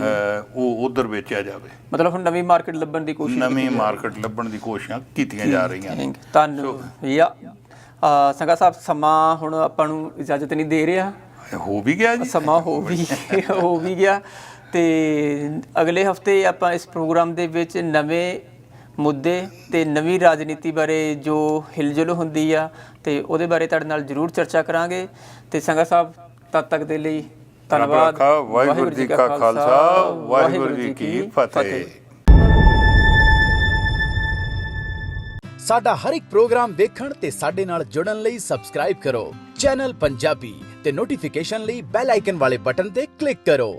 ਉਹ ਉਧਰ ਵੇਚਿਆ ਜਾਵੇ। ਮਤਲਬ ਹੁਣ ਨਵੀਂ ਮਾਰਕੀਟ ਲੱਭਣ ਦੀ ਕੋਸ਼ਿਸ਼ ਨਵੀਂ ਮਾਰਕੀਟ ਲੱਭਣ ਦੀ ਕੋਸ਼ਿਸ਼ਾਂ ਕੀਤੀਆਂ ਜਾ ਰਹੀਆਂ ਨੇ. ਤੁਹਾਨੂੰ ਯਾ ਸੰਗਾ ਸਾਹਿਬ ਸਮਾਂ ਹੁਣ ਆਪਾਂ ਨੂੰ ਇਜਾਜ਼ਤ ਨਹੀਂ ਦੇ ਰਿਹਾ। ਹੋ ਵੀ ਗਿਆ ਜੀ। ਸਮਾਂ ਹੋ ਵੀ ਹੋ ਵੀ ਗਿਆ। ਤੇ ਅਗਲੇ ਹਫ਼ਤੇ ਆਪਾਂ ਇਸ ਪ੍ਰੋਗਰਾਮ ਦੇ ਵਿੱਚ ਨਵੇਂ ਮੁੱਦੇ ਤੇ ਨਵੀਂ ਰਾਜਨੀਤੀ ਬਾਰੇ ਜੋ ਹਿਲਜੁਲ ਹੁੰਦੀ ਆ ਤੇ ਉਹਦੇ ਬਾਰੇ ਤੁਹਾਡੇ ਨਾਲ ਜ਼ਰੂਰ ਚਰਚਾ ਕਰਾਂਗੇ। ਤੇ ਸੰਗਾ ਸਾਹਿਬ ਤਦ ਤੱਕ ਦੇ ਲਈ ਧੰਨਵਾਦ। ਵਾਹਿਗੁਰੂ ਜੀ ਕਾ ਖਾਲਸਾ ਵਾਹਿਗੁਰੂ ਜੀ ਕੀ ਫਤਿਹ। ਸਾਡਾ ਹਰ ਇੱਕ ਪ੍ਰੋਗਰਾਮ ਦੇਖਣ ਤੇ ਸਾਡੇ ਨਾਲ ਜੁੜਨ ਲਈ ਸਬਸਕ੍ਰਾਈਬ ਕਰੋ। ਚੈਨਲ ਪੰਜਾਬੀ ਤੇ ਨੋਟੀਫਿਕੇਸ਼ਨ ਲਈ ਬੈਲ ਆਈਕਨ ਵਾਲੇ ਬਟਨ ਤੇ ਕਲਿੱਕ ਕਰੋ।